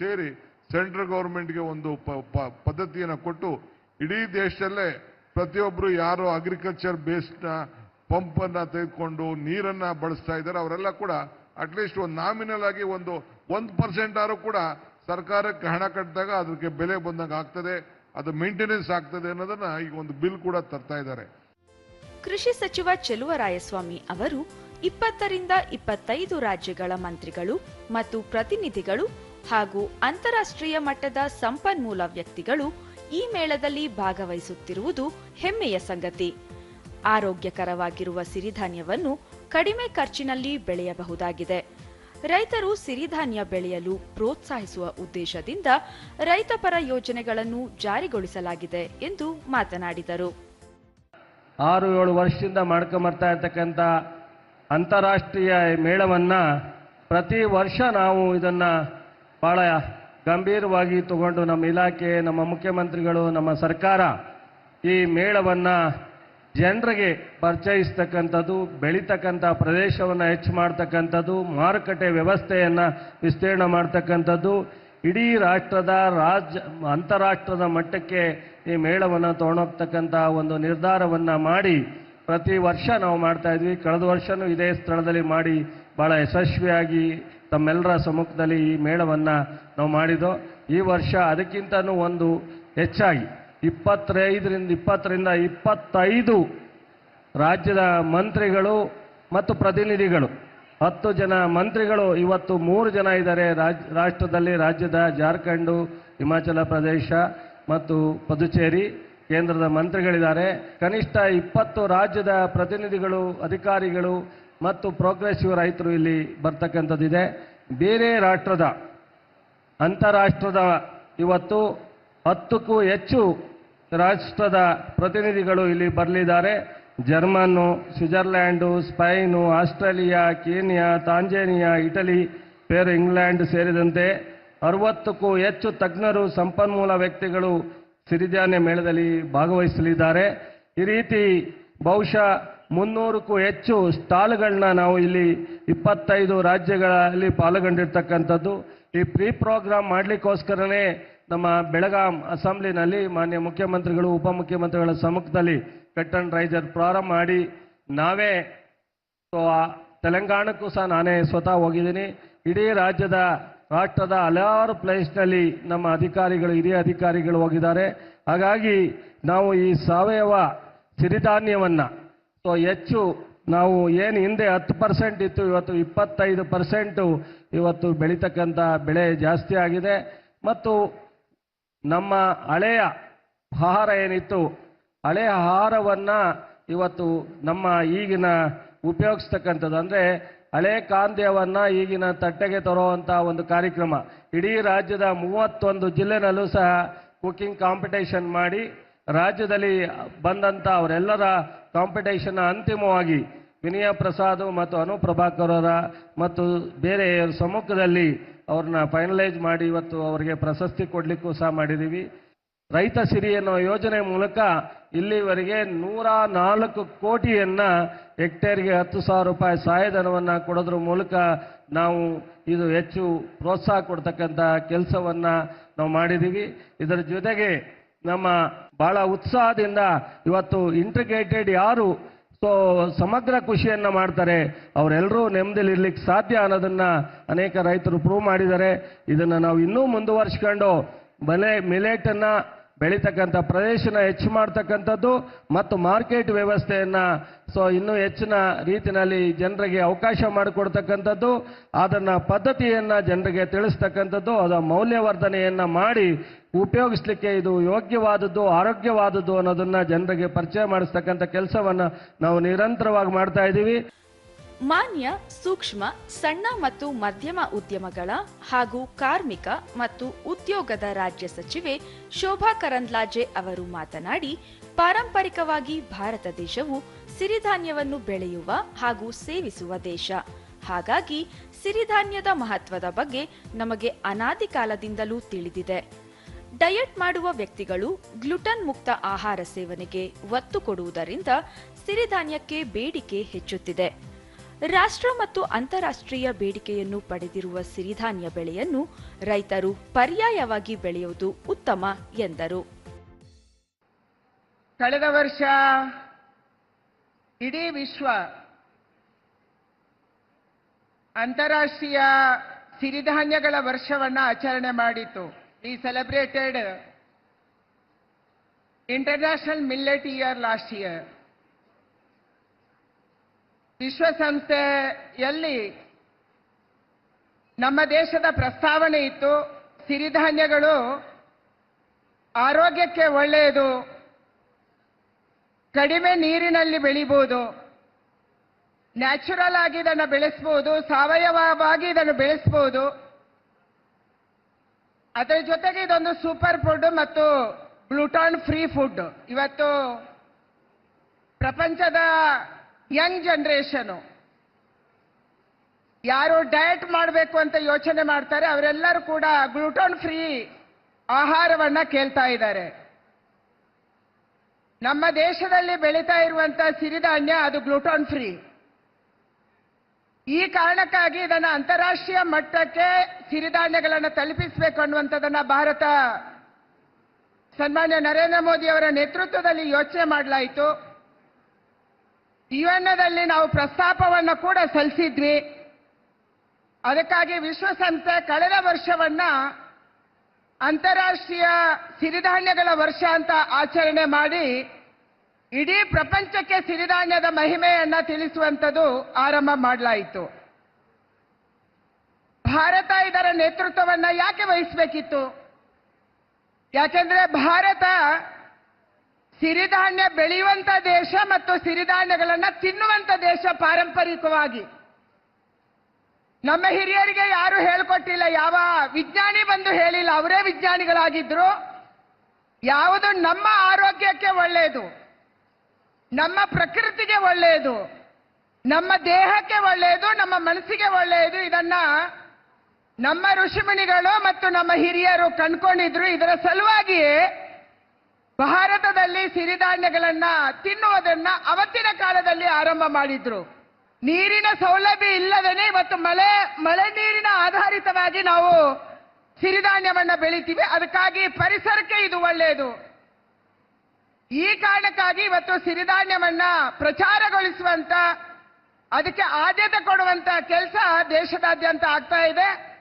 ಸೇರಿ ಸೆಂಟ್ರಲ್ ಗೌರ್ಮೆಂಟ್ಗೆ ಒಂದು ಪದ್ಧತಿಯನ್ನು ಕೊಟ್ಟು ಇಡೀ ದೇಶದಲ್ಲೇ ಪ್ರತಿಯೊಬ್ಬರು ಯಾರು ಅಗ್ರಿಕಲ್ಚರ್ ಬೇಸ್ಡ್ನ ಪಂಪನ್ನು ತೆಗೆದುಕೊಂಡು ನೀರನ್ನ ಬಳಸ್ತಾ ಇದ್ದಾರೆ. ಅವರೆಲ್ಲ ಕೂಡ ಅಟ್ಲೀಸ್ಟ್ ಒಂದು ನಾಮಿನಲ್ ಆಗಿ ಒಂದು ಒಂದು ಪರ್ಸೆಂಟ್ ಆದರೂ ಕೂಡ ಸರ್ಕಾರಕ್ಕೆ ಹಣ ಕಟ್ಟಿದಾಗ ಅದಕ್ಕೆ ಬೆಲೆ ಬಂದಾಗ ಆಗ್ತದೆ. ಅದು ಮೇಂಟೆನೆನ್ಸ್ ಆಗ್ತದೆ ಅನ್ನೋದನ್ನ ಈಗ ಒಂದು ಬಿಲ್ ಕೂಡ ತರ್ತಾ ಇದ್ದಾರೆ. ಕೃಷಿ ಸಚಿವ ಚೆಲುವರಾಯಸ್ವಾಮಿ ಅವರು ಇಪ್ಪತ್ತರಿಂದ ಇಪ್ಪತ್ತೈದು ರಾಜ್ಯಗಳ ಮಂತ್ರಿಗಳು ಮತ್ತು ಪ್ರತಿನಿಧಿಗಳು ಹಾಗೂ ಅಂತಾರಾಷ್ಟ್ರೀಯ ಮಟ್ಟದ ಸಂಪನ್ಮೂಲ ವ್ಯಕ್ತಿಗಳು ಈ ಮೇಳದಲ್ಲಿ ಭಾಗವಹಿಸುತ್ತಿರುವುದು ಹೆಮ್ಮೆಯ ಸಂಗತಿ. ಆರೋಗ್ಯಕರವಾಗಿರುವ ಸಿರಿಧಾನ್ಯವನ್ನು ಕಡಿಮೆ ಖರ್ಚಿನಲ್ಲಿ ಬೆಳೆಯಬಹುದಾಗಿದೆ. ರೈತರು ಸಿರಿಧಾನ್ಯ ಬೆಳೆಯಲು ಪ್ರೋತ್ಸಾಹಿಸುವ ಉದ್ದೇಶದಿಂದ ರೈತಪರ ಯೋಜನೆಗಳನ್ನು ಜಾರಿಗೊಳಿಸಲಾಗಿದೆ ಎಂದು ಮಾತನಾಡಿದರು. ಆರು ಏಳು ವರ್ಷದಿಂದ ಮಾಡ್ಕೊಂಬರ್ತಾ ಇರ್ತಕ್ಕಂಥ ಅಂತಾರಾಷ್ಟ್ರೀಯ ಮೇಳವನ್ನು ಪ್ರತಿ ವರ್ಷ ನಾವು ಇದನ್ನು ಭಾಳ ಗಂಭೀರವಾಗಿ ತಗೊಂಡು ನಮ್ಮ ಇಲಾಖೆ, ನಮ್ಮ ಮುಖ್ಯಮಂತ್ರಿಗಳು, ನಮ್ಮ ಸರ್ಕಾರ ಈ ಮೇಳವನ್ನು ಜನರಿಗೆ ಪರಿಚಯಿಸ್ತಕ್ಕಂಥದ್ದು, ಬೆಳೀತಕ್ಕಂಥ ಪ್ರದೇಶವನ್ನು ಹೆಚ್ಚು ಮಾಡ್ತಕ್ಕಂಥದ್ದು, ಮಾರುಕಟ್ಟೆ ವ್ಯವಸ್ಥೆಯನ್ನು ವಿಸ್ತೀರ್ಣ ಮಾಡ್ತಕ್ಕಂಥದ್ದು. ಇಡೀ ರಾಷ್ಟ್ರದ ರಾಜ್ಯ ಅಂತಾರಾಷ್ಟ್ರದ ಮಟ್ಟಕ್ಕೆ ಈ ಮೇಳವನ್ನು ತೊಗೊಂಡೋಗ್ತಕ್ಕಂಥ ಒಂದು ನಿರ್ಧಾರವನ್ನು ಮಾಡಿ ಪ್ರತಿ ವರ್ಷ ನಾವು ಮಾಡ್ತಾ ಇದ್ವಿ. ಕಳೆದ ವರ್ಷನೂ ಇದೇ ಸ್ಥಳದಲ್ಲಿ ಮಾಡಿ ಭಾಳ ಯಶಸ್ವಿಯಾಗಿ ತಮ್ಮೆಲ್ಲರ ಸಮ್ಮುಖದಲ್ಲಿ ಈ ಮೇಳವನ್ನು ನಾವು ಮಾಡಿದೋ ಈ ವರ್ಷ ಅದಕ್ಕಿಂತನೂ ಒಂದು ಹೆಚ್ಚಾಗಿ ಇಪ್ಪತ್ತೈದರಿಂದ ಇಪ್ಪತ್ತರಿಂದ ಇಪ್ಪತ್ತೈದು ರಾಜ್ಯದ ಮಂತ್ರಿಗಳು ಮತ್ತು ಪ್ರತಿನಿಧಿಗಳು. ಹತ್ತು ಜನ ಮಂತ್ರಿಗಳು, ಇವತ್ತು ಮೂರು ಜನ ಇದ್ದಾರೆ ರಾಜ್, ರಾಷ್ಟ್ರದಲ್ಲಿ, ರಾಜ್ಯದ ಜಾರ್ಖಂಡು, ಹಿಮಾಚಲ ಪ್ರದೇಶ ಮತ್ತು ಪುದುಚೇರಿ ಕೇಂದ್ರದ ಮಂತ್ರಿಗಳಿದ್ದಾರೆ. ಕನಿಷ್ಠ ಇಪ್ಪತ್ತು ರಾಜ್ಯದ ಪ್ರತಿನಿಧಿಗಳು, ಅಧಿಕಾರಿಗಳು ಮತ್ತು ಪ್ರೋಗ್ರೆಸಿವ್ ರೈತರು ಇಲ್ಲಿ ಬರ್ತಕ್ಕಂಥದ್ದಿದೆ. ಬೇರೆ ರಾಷ್ಟ್ರದ, ಅಂತಾರಾಷ್ಟ್ರದ ಇವತ್ತು ಹತ್ತಕ್ಕೂ ಹೆಚ್ಚು ರಾಷ್ಟ್ರದ ಪ್ರತಿನಿಧಿಗಳು ಇಲ್ಲಿ ಬರಲಿದ್ದಾರೆ. German Switzerland Spain, Australia, Kenya, Tanzania, Italy, Peru England ಸೇರಿದಂತೆ ಅರವತ್ತಕ್ಕೂ ಹೆಚ್ಚು ತಜ್ಞರು ಸಂಪನ್ಮೂಲ ವ್ಯಕ್ತಿಗಳು ಸಿರಿಧಾನ್ಯ ಮೇಳದಲ್ಲಿ ಭಾಗವಹಿಸಲಿದ್ದಾರೆ. ಈ ರೀತಿ ಬಹುಶಃ ಮುನ್ನೂರಕ್ಕೂ ಹೆಚ್ಚು ಸ್ಟಾಲ್ಗಳನ್ನ ನಾವು ಇಲ್ಲಿ ಇಪ್ಪತ್ತೈದು ರಾಜ್ಯಗಳಲ್ಲಿ ಪಾಲ್ಗೊಂಡಿರ್ತಕ್ಕಂಥದ್ದು. ಈ ಪ್ರೀ ಪ್ರೋಗ್ರಾಮ್ ಮಾಡಲಿಕ್ಕೋಸ್ಕರನೇ ನಮ್ಮ ಬೆಳಗಾಂ ಅಸೆಂಬ್ಲಿನಲ್ಲಿ ಮಾನ್ಯ ಮುಖ್ಯಮಂತ್ರಿಗಳು, ಉಪಮುಖ್ಯಮಂತ್ರಿಗಳ ಸಮ್ಮುಖದಲ್ಲಿ ಕಟ್ ಅಂಡ್ ರೈಸರ್ ಪ್ರಾರಂಭ ಮಾಡಿ ನಾವೇ ಸೊ ತೆಲಂಗಾಣಕ್ಕೂ ಸಹ ನಾನೇ ಸ್ವತಃ ಹೋಗಿದ್ದೀನಿ. ಇಡೀ ರಾಜ್ಯದ, ರಾಷ್ಟ್ರದ ಹಲವಾರು ಪ್ಲೇಸ್ನಲ್ಲಿ ನಮ್ಮ ಅಧಿಕಾರಿಗಳು, ಹಿರಿಯ ಅಧಿಕಾರಿಗಳು ಹೋಗಿದ್ದಾರೆ. ಹಾಗಾಗಿ ನಾವು ಈ ಸಾವಯವ ಸಿರಿಧಾನ್ಯವನ್ನು ಸೊ, ಹೆಚ್ಚು ನಾವು ಏನು ಹಿಂದೆ ಹತ್ತು ಪರ್ಸೆಂಟ್ ಇತ್ತು, ಇವತ್ತು ಇಪ್ಪತ್ತೈದು ಪರ್ಸೆಂಟು ಇವತ್ತು ಬೆಳೀತಕ್ಕಂಥ ಬೆಳೆ ಜಾಸ್ತಿ ಆಗಿದೆ. ಮತ್ತು ನಮ್ಮ ಹಳೆಯ ಆಹಾರ ಏನಿತ್ತು? ಹಳೆಯ ಆಹಾರವನ್ನು ಇವತ್ತು ನಮ್ಮ ಈಗಿನ ಉಪಯೋಗಿಸ್ತಕ್ಕಂಥದ್ದು. ಅಂದರೆ ಹಳೆ ಕಾಂದ್ಯವನ್ನು ಈಗಿನ ತಟ್ಟೆಗೆ ತರುವಂಥ ಒಂದು ಕಾರ್ಯಕ್ರಮ. ಇಡೀ ರಾಜ್ಯದ ಮೂವತ್ತೊಂದು ಜಿಲ್ಲೆನಲ್ಲೂ ಸಹ ಕುಕ್ಕಿಂಗ್ ಕಾಂಪಿಟೇಷನ್ ಮಾಡಿ ರಾಜ್ಯದಲ್ಲಿ ಬಂದಂಥ ಅವರೆಲ್ಲರ ಕಾಂಪಿಟೇಷನ್ ಅಂತಿಮವಾಗಿ ವಿನಯ ಪ್ರಸಾದ್ ಮತ್ತು ಅನುಪ್ರಭಾಕರ್ ಅವರ ಮತ್ತು ಬೇರೆ ಸಮ್ಮುಖದಲ್ಲಿ ಅವ್ರನ್ನ ಫೈನಲೈಸ್ ಮಾಡಿ ಇವತ್ತು ಅವರಿಗೆ ಪ್ರಶಸ್ತಿ ಕೊಡಲಿಕ್ಕೂ ಸಹ ಮಾಡಿದ್ದೀವಿ ರೈತ ಸಿರಿ ಎನ್ನುವ ಯೋಜನೆ ಮೂಲಕ ಇಲ್ಲಿವರೆಗೆ ನೂರ ನಾಲ್ಕು ಕೋಟಿಯನ್ನ ಹೆಕ್ಟೇರ್ಗೆ ಹತ್ತು ಸಾವಿರ ರೂಪಾಯಿ ಸಹಾಯಧನವನ್ನು ಕೊಡೋದ್ರ ಮೂಲಕ ನಾವು ಇದು ಹೆಚ್ಚು ಪ್ರೋತ್ಸಾಹ ಕೊಡ್ತಕ್ಕಂಥ ಕೆಲಸವನ್ನ ನಾವು ಮಾಡಿದ್ದೀವಿ ಇದರ ಜೊತೆಗೆ ನಮ್ಮ ಭಾಳ ಉತ್ಸಾಹದಿಂದ ಇವತ್ತು ಇಂಟ್ರಿಗೇಟೆಡ್ ಯಾರು ಸೊ ಸಮಗ್ರ ಕೃಷಿಯನ್ನ ಮಾಡ್ತಾರೆ. ಅವರೆಲ್ಲರೂ ನೆಮ್ಮದಿಲಿರ್ಲಿಕ್ಕೆ ಸಾಧ್ಯ ಅನ್ನೋದನ್ನ ಅನೇಕ ರೈತರು ಪ್ರೂವ್ ಮಾಡಿದ್ದಾರೆ. ಇದನ್ನ ನಾವು ಇನ್ನೂ ಮುಂದುವರ್ಸ್ಕೊಂಡು, ಮಲೆ ಮಿಲೆಟನ್ನ ಬೆಳೀತಕ್ಕಂಥ ಪ್ರದೇಶನ ಹೆಚ್ಚು ಮಾಡ್ತಕ್ಕಂಥದ್ದು ಮತ್ತು ಮಾರ್ಕೆಟ್ ವ್ಯವಸ್ಥೆಯನ್ನು, ಸೊ ಇನ್ನೂ ಹೆಚ್ಚಿನ ರೀತಿಯಲ್ಲಿ ಜನರಿಗೆ ಅವಕಾಶ ಮಾಡಿಕೊಡ್ತಕ್ಕಂಥದ್ದು, ಅದನ್ನು ಪದ್ಧತಿಯನ್ನು ಜನರಿಗೆ ತಿಳಿಸ್ತಕ್ಕಂಥದ್ದು ಅದರ ಮೌಲ್ಯವರ್ಧನೆಯನ್ನು ಮಾಡಿ ಉಪಯೋಗಿಸ್ಲಿಕ್ಕೆ ಇದು ಯೋಗ್ಯವಾದದ್ದು, ಆರೋಗ್ಯವಾದದ್ದು ಅನ್ನೋದನ್ನು ಜನರಿಗೆ ಪರಿಚಯ ಮಾಡಿಸ್ತಕ್ಕಂಥ ಕೆಲಸವನ್ನು ನಾವು ನಿರಂತರವಾಗಿ ಮಾಡ್ತಾ ಇದ್ದೀವಿ. ಮಾನ್ಯ, ಸೂಕ್ಷ್ಮ, ಸಣ್ಣ ಮತ್ತು ಮಧ್ಯಮ ಉದ್ಯಮಗಳ ಹಾಗೂ ಕಾರ್ಮಿಕ ಮತ್ತು ಉದ್ಯೋಗದ ರಾಜ್ಯ ಸಚಿವೆ ಶೋಭಾ ಕರಂದ್ಲಾಜೆ ಅವರು ಮಾತನಾಡಿ, ಪಾರಂಪರಿಕವಾಗಿ ಭಾರತ ದೇಶವು ಸಿರಿಧಾನ್ಯವನ್ನು ಬೆಳೆಯುವ ಹಾಗೂ ಸೇವಿಸುವ ದೇಶ. ಹಾಗಾಗಿ ಸಿರಿಧಾನ್ಯದ ಮಹತ್ವದ ಬಗ್ಗೆ ನಮಗೆ ಅನಾದಿ ಕಾಲದಿಂದಲೂ ತಿಳಿದಿದೆ. ಡಯಟ್ ಮಾಡುವ ವ್ಯಕ್ತಿಗಳು ಗ್ಲುಟನ್ ಮುಕ್ತ ಆಹಾರ ಸೇವನೆಗೆ ಒತ್ತು ಕೊಡುವುದರಿಂದ ಸಿರಿಧಾನ್ಯಕ್ಕೆ ಬೇಡಿಕೆ ಹೆಚ್ಚುತ್ತಿದೆ. ರಾಷ್ಟ್ರ ಮತ್ತು ಅಂತಾರಾಷ್ಟ್ರೀಯ ಬೇಡಿಕೆಯನ್ನು ಪಡೆದಿರುವ ಸಿರಿಧಾನ್ಯ ಬೆಳೆಯನ್ನು ರೈತರು ಪರ್ಯಾಯವಾಗಿ ಬೆಳೆಯುವುದು ಉತ್ತಮ ಎಂದರು. ಕಳೆದ ವರ್ಷ ಇಡೀ ವಿಶ್ವ ಅಂತಾರಾಷ್ಟ್ರೀಯ ಸಿರಿಧಾನ್ಯಗಳ ವರ್ಷವನ್ನು ಆಚರಣೆ ಮಾಡಿತು ಈ celebrated international millet year last year ವಿಶ್ವಸಂಸ್ಥೆಯಲ್ಲಿ ನಮ್ಮ ದೇಶದ ಪ್ರಸ್ತಾವನೆ ಇತ್ತು, ಸಿರಿಧಾನ್ಯಗಳು ಆರೋಗ್ಯಕ್ಕೆ ಒಳ್ಳೆಯದು, ಕಡಿಮೆ ನೀರಿನಲ್ಲಿ ಬೆಳಿಬೋದು, ನ್ಯಾಚುರಲ್ ಆಗಿ ಇದನ್ನು ಬೆಳೆಸ್ಬೋದು, ಸಾವಯವವಾಗಿ ಇದನ್ನು ಬೆಳೆಸ್ಬೋದು. ಅದರ ಜೊತೆಗೆ ಇದೊಂದು ಸೂಪರ್ ಫುಡ್ ಮತ್ತು ಗ್ಲೂಟಾನ್ ಫ್ರೀ ಫುಡ್. ಇವತ್ತು ಪ್ರಪಂಚದ ಯಂಗ್ ಜನ್ರೇಷನು ಯಾರು ಡಯಟ್ ಮಾಡಬೇಕು ಅಂತ ಯೋಚನೆ ಮಾಡ್ತಾರೆ, ಅವರೆಲ್ಲರೂ ಕೂಡ ಗ್ಲೂಟೋನ್ ಫ್ರೀ ಆಹಾರವನ್ನ ಕೇಳ್ತಾ ಇದ್ದಾರೆ. ನಮ್ಮ ದೇಶದಲ್ಲಿ ಬೆಳೀತಾ ಇರುವಂತ ಸಿರಿಧಾನ್ಯ ಅದು ಗ್ಲೂಟೋನ್ ಫ್ರೀ ಈ ಕಾರಣಕ್ಕಾಗಿ ಇದನ್ನು ಅಂತಾರಾಷ್ಟ್ರೀಯ ಮಟ್ಟಕ್ಕೆ ಸಿರಿಧಾನ್ಯಗಳನ್ನು ತಲುಪಿಸಬೇಕು ಅನ್ನುವಂಥದ್ದನ್ನು ಭಾರತ ಸನ್ಮಾನ್ಯ ನರೇಂದ್ರ ಮೋದಿ ಅವರ ನೇತೃತ್ವದಲ್ಲಿ ಯೋಚನೆ ಮಾಡಲಾಯಿತು. ಯುಎನ್ನಲ್ಲಿ ನಾವು ಪ್ರಸ್ತಾಪವನ್ನು ಕೂಡ ಸಲ್ಲಿಸಿದ್ವಿ. ಅದಕ್ಕಾಗಿ ವಿಶ್ವಸಂಸ್ಥೆ ಕಳೆದ ವರ್ಷವನ್ನ ಅಂತಾರಾಷ್ಟ್ರೀಯ ಸಿರಿಧಾನ್ಯಗಳ ವರ್ಷ ಅಂತ ಆಚರಣೆ ಮಾಡಿ ಇಡೀ ಪ್ರಪಂಚಕ್ಕೆ ಸಿರಿಧಾನ್ಯದ ಮಹಿಮೆಯನ್ನ ತಿಳಿಸುವಂಥದ್ದು ಆರಂಭ ಮಾಡಲಾಯಿತು. ಭಾರತ ಇದರ ನೇತೃತ್ವವನ್ನ ಯಾಕೆ ವಹಿಸಬೇಕಿತ್ತು? ಯಾಕೆಂದ್ರೆ ಭಾರತ ಸಿರಿಧಾನ್ಯ ಬೆಳೆಯುವಂತ ದೇಶ ಮತ್ತು ಸಿರಿಧಾನ್ಯಗಳನ್ನು ತಿನ್ನುವಂತ ದೇಶ ಪಾರಂಪರಿಕವಾಗಿ. ನಮ್ಮ ಹಿರಿಯರಿಗೆ ಯಾರು ಹೇಳ್ಕೊಟ್ಟಿಲ್ಲ, ಯಾವ ವಿಜ್ಞಾನಿ ಬಂದು ಹೇಳಿಲ್ಲ, ಅವರೇ ವಿಜ್ಞಾನಿಗಳಾಗಿದ್ದರು ಯಾವುದು ನಮ್ಮ ಆರೋಗ್ಯಕ್ಕೆ ಒಳ್ಳೆಯದು ನಮ್ಮ ಪ್ರಕೃತಿಗೆ ಒಳ್ಳೆಯದು ನಮ್ಮ ದೇಹಕ್ಕೆ ಒಳ್ಳೆಯದು ನಮ್ಮ ಮನಸ್ಸಿಗೆ ಒಳ್ಳೆಯದು ಇದನ್ನ ನಮ್ಮ ಋಷಿಮುನಿಗಳು ಮತ್ತು ನಮ್ಮ ಹಿರಿಯರು ಕಂಡ್ಕೊಂಡಿದ್ರು. ಇದರ ಸಲುವಾಗಿಯೇ ಭಾರತದಲ್ಲಿ ಸಿರಿಧಾನ್ಯಗಳನ್ನ ತಿನ್ನುವುದನ್ನ ಅವತ್ತಿನ ಕಾಲದಲ್ಲಿ ಆರಂಭ ಮಾಡಿದ್ರು. ನೀರಿನ ಸೌಲಭ್ಯ ಇಲ್ಲದೇನೆ ಇವತ್ತು ಮಳೆ ಮಳೆ ನೀರಿನ ಆಧಾರಿತವಾಗಿ ನಾವು ಸಿರಿಧಾನ್ಯವನ್ನ ಬೆಳಿತೀವಿ. ಅದಕ್ಕಾಗಿ ಪರಿಸರಕ್ಕೆ ಇದು ಒಳ್ಳೆಯದು ಈ ಕಾರಣಕ್ಕಾಗಿ ಇವತ್ತು ಸಿರಿಧಾನ್ಯವನ್ನ ಪ್ರಚಾರಗೊಳಿಸುವಂತ, ಅದಕ್ಕೆ ಆದ್ಯತೆ ಕೊಡುವಂತ ಕೆಲಸ ದೇಶದಾದ್ಯಂತ ಆಗ್ತಾ ಇದೆ.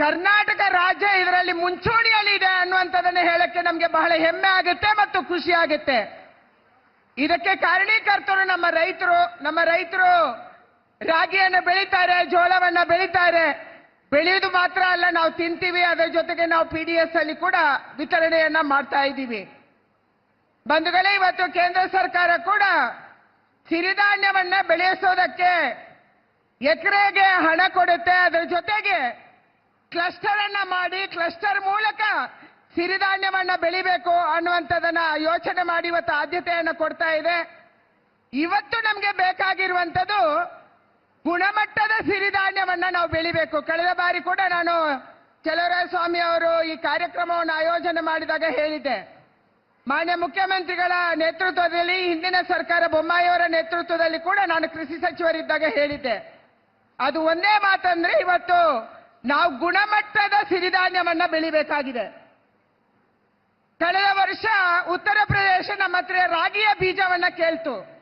ಕರ್ನಾಟಕ ರಾಜ್ಯ ಇದರಲ್ಲಿ ಮುಂಚೂಣಿಯಲ್ಲಿ ಇದೆ ಅನ್ನುವಂಥದ್ದನ್ನು ಹೇಳಕ್ಕೆ ನಮಗೆ ಬಹಳ ಹೆಮ್ಮೆ ಆಗುತ್ತೆ ಮತ್ತು ಖುಷಿ ಆಗುತ್ತೆ. ಇದಕ್ಕೆ ಕಾರಣೀಕರ್ತರು ನಮ್ಮ ರೈತರು ನಮ್ಮ ರೈತರು ರಾಗಿಯನ್ನು ಬೆಳೀತಾರೆ, ಜೋಳವನ್ನ ಬೆಳೀತಾರೆ. ಬೆಳೆಯೋದು ಮಾತ್ರ ಅಲ್ಲ, ನಾವು ತಿಂತೀವಿ, ಅದರ ಜೊತೆಗೆ ನಾವು ಪಿ ಡಿ ಎಸ್ ಅಲ್ಲಿ ಕೂಡ ವಿತರಣೆಯನ್ನ ಮಾಡ್ತಾ ಇದ್ದೀವಿ. ಬಂಧುಗಳೇ, ಇವತ್ತು ಕೇಂದ್ರ ಸರ್ಕಾರ ಕೂಡ ಸಿರಿಧಾನ್ಯವನ್ನ ಬೆಳೆಸೋದಕ್ಕೆ ಎಕರೆಗೆ ಹಣ ಕೊಡುತ್ತೆ, ಅದರ ಜೊತೆಗೆ ಕ್ಲಸ್ಟರ್ ಅನ್ನ ಮಾಡಿ ಕ್ಲಸ್ಟರ್ ಮೂಲಕ ಸಿರಿಧಾನ್ಯವನ್ನ ಬೆಳಿಬೇಕು ಅನ್ನುವಂಥದ್ದನ್ನ ಯೋಚನೆ ಮಾಡಿ ಇವತ್ತು ಆದ್ಯತೆಯನ್ನು ಕೊಡ್ತಾ ಇದೆ. ಇವತ್ತು ನಮಗೆ ಬೇಕಾಗಿರುವಂಥದ್ದು ಗುಣಮಟ್ಟದ ಸಿರಿಧಾನ್ಯವನ್ನ ನಾವು ಬೆಳಿಬೇಕು. ಕಳೆದ ಬಾರಿ ಕೂಡ ನಾನು ಚಲವರಾಯ ಸ್ವಾಮಿ ಅವರು ಈ ಕಾರ್ಯಕ್ರಮವನ್ನು ಆಯೋಜನೆ ಮಾಡಿದಾಗ ಹೇಳಿದ್ದೆ. ಮಾನ್ಯ ಮುಖ್ಯಮಂತ್ರಿಗಳ ನೇತೃತ್ವದಲ್ಲಿ, ಹಿಂದಿನ ಸರ್ಕಾರ ಬೊಮ್ಮಾಯಿಯವರ ನೇತೃತ್ವದಲ್ಲಿ ಕೂಡ ನಾನು ಕೃಷಿ ಸಚಿವರಿದ್ದಾಗ ಹೇಳಿದ್ದೆ. ಅದು ಒಂದೇ ಮಾತಂದ್ರೆ ಇವತ್ತು ನಾವು ಗುಣಮಟ್ಟದ ಸಿರಿಧಾನ್ಯವನ್ನ ಬೆಳಿಬೇಕಾಗಿದೆ. ಕಳೆದ ವರ್ಷ ಉತ್ತರ ಪ್ರದೇಶ ನಮ್ಮ ಹತ್ರ ರಾಗಿಯ ಬೀಜವನ್ನ ಕೇಳ್ತು.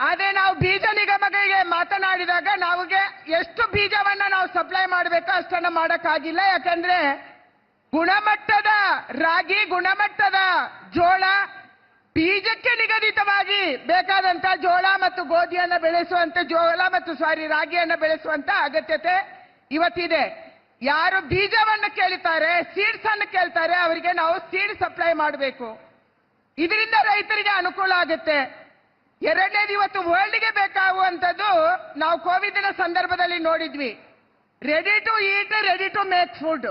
ಅದೇ ನಾವು ಬೀಜ ನಿಗಮಗಳಿಗೆ ಮಾತನಾಡಿದಾಗ ನಮಗೆ ಎಷ್ಟು ಬೀಜವನ್ನ ನಾವು ಸಪ್ಲೈ ಮಾಡಬೇಕೋ ಅಷ್ಟನ್ನ ಮಾಡೋಕ್ಕಾಗಿಲ್ಲ. ಯಾಕಂದ್ರೆ ಗುಣಮಟ್ಟದ ರಾಗಿ, ಗುಣಮಟ್ಟದ ಜೋಳ ಬೀಜಕ್ಕೆ ನಿಗದಿತವಾಗಿ ಬೇಕಾದಂತ ಜೋಳ ಮತ್ತು ಗೋಧಿಯನ್ನು ಬೆಳೆಸುವಂತ ಜೋಳ ಮತ್ತು ಸಾರಿ ರಾಗಿಯನ್ನು ಬೆಳೆಸುವಂತ ಅಗತ್ಯತೆ ಇವತ್ತಿದೆ. ಯಾರು ಬೀಜವನ್ನು ಕೇಳ್ತಾರೆ ಸೀಡ್ಸ್ ಅನ್ನು ಕೇಳ್ತಾರೆ, ಅವರಿಗೆ ನಾವು ಸೀಡ್ ಸಪ್ಲೈ ಮಾಡಬೇಕು. ಇದರಿಂದ ರೈತರಿಗೆ ಅನುಕೂಲ ಆಗುತ್ತೆ. ಎರಡನೇದು ಇವತ್ತು ವರ್ಲ್ಡ್ಗೆ ಬೇಕಾಗುವಂಥದ್ದು ನಾವು ಕೋವಿಡ್ನ ಸಂದರ್ಭದಲ್ಲಿ ನೋಡಿದ್ವಿ. Ready to eat ready to make food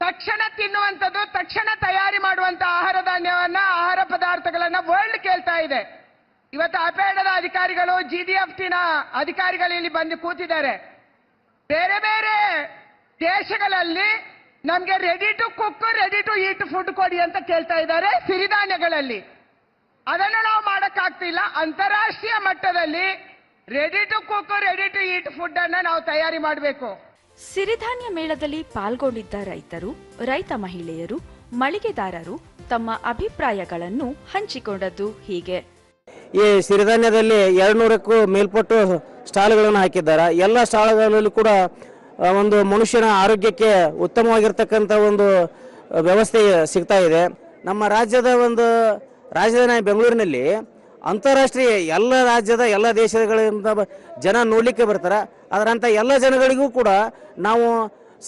ತಕ್ಷಣ ತಿನ್ನುವಂಥದ್ದು, ತಕ್ಷಣ ತಯಾರಿ ಮಾಡುವಂಥ ಆಹಾರ ಧಾನ್ಯವನ್ನ, ಆಹಾರ ಪದಾರ್ಥಗಳನ್ನ ವರ್ಲ್ಡ್ ಕೇಳ್ತಾ ಇದೆ. ಇವತ್ತು ಅಪೇಡದ ಅಧಿಕಾರಿಗಳು ಜಿ ಡಿ ಎಫ್ ಟಿನ ಅಧಿಕಾರಿಗಳು ಇಲ್ಲಿ ಬಂದು ಕೂತಿದ್ದಾರೆ. ಬೇರೆ ಬೇರೆ ದೇಶಗಳಲ್ಲಿ ನಮಗೆ ready to cook ready to eat food ಕೊಡಿ ಅಂತ ಕೇಳ್ತಾ ಇದ್ದಾರೆ ಸಿರಿಧಾನ್ಯಗಳಲ್ಲಿ. ಅದನ್ನು ನಾವು ಮಾಡೋಕ್ಕಾಗ್ತಿಲ್ಲ. ಅಂತಾರಾಷ್ಟ್ರೀಯ ಮಟ್ಟದಲ್ಲಿ ready to cook ready to eat food ಅನ್ನ ನಾವು ತಯಾರಿ ಮಾಡಬೇಕು. ಸಿರಿಧಾನ್ಯ ಮೇಳದಲ್ಲಿ ಪಾಲ್ಗೊಂಡಿದ್ದ ರೈತರು ರೈತ ಮಹಿಳೆಯರು ಮಳಿಗೆದಾರರು ತಮ್ಮ ಅಭಿಪ್ರಾಯಗಳನ್ನು ಹಂಚಿಕೊಂಡದ್ದು ಹೀಗೆ. ಈ ಸಿರಿಧಾನ್ಯದಲ್ಲಿ ಎರಡು ನೂರಕ್ಕೂ ಮೇಲ್ಪಟ್ಟು ಸ್ಟಾಲ್ಗಳನ್ನು ಹಾಕಿದ್ದಾರೆ. ಎಲ್ಲ ಸ್ಟಾಲ್ಗಳಲ್ಲೂ ಕೂಡ ಒಂದು ಮನುಷ್ಯನ ಆರೋಗ್ಯಕ್ಕೆ ಉತ್ತಮವಾಗಿರ್ತಕ್ಕಂಥ ಒಂದು ವ್ಯವಸ್ಥೆ ಸಿಗ್ತಾ ಇದೆ. ನಮ್ಮ ರಾಜ್ಯದ ಒಂದು, ರಾಜಧಾನಿ ಬೆಂಗಳೂರಿನಲ್ಲಿ ಅಂತಾರಾಷ್ಟ್ರೀಯ ಎಲ್ಲ ರಾಜ್ಯದ ಎಲ್ಲ ದೇಶಗಳಿಂದ ಜನ ನೋಡಲಿಕ್ಕೆ ಬರ್ತಾರೆ. ಅದರಂಥ ಎಲ್ಲ ಜನಗಳಿಗೂ ಕೂಡ ನಾವು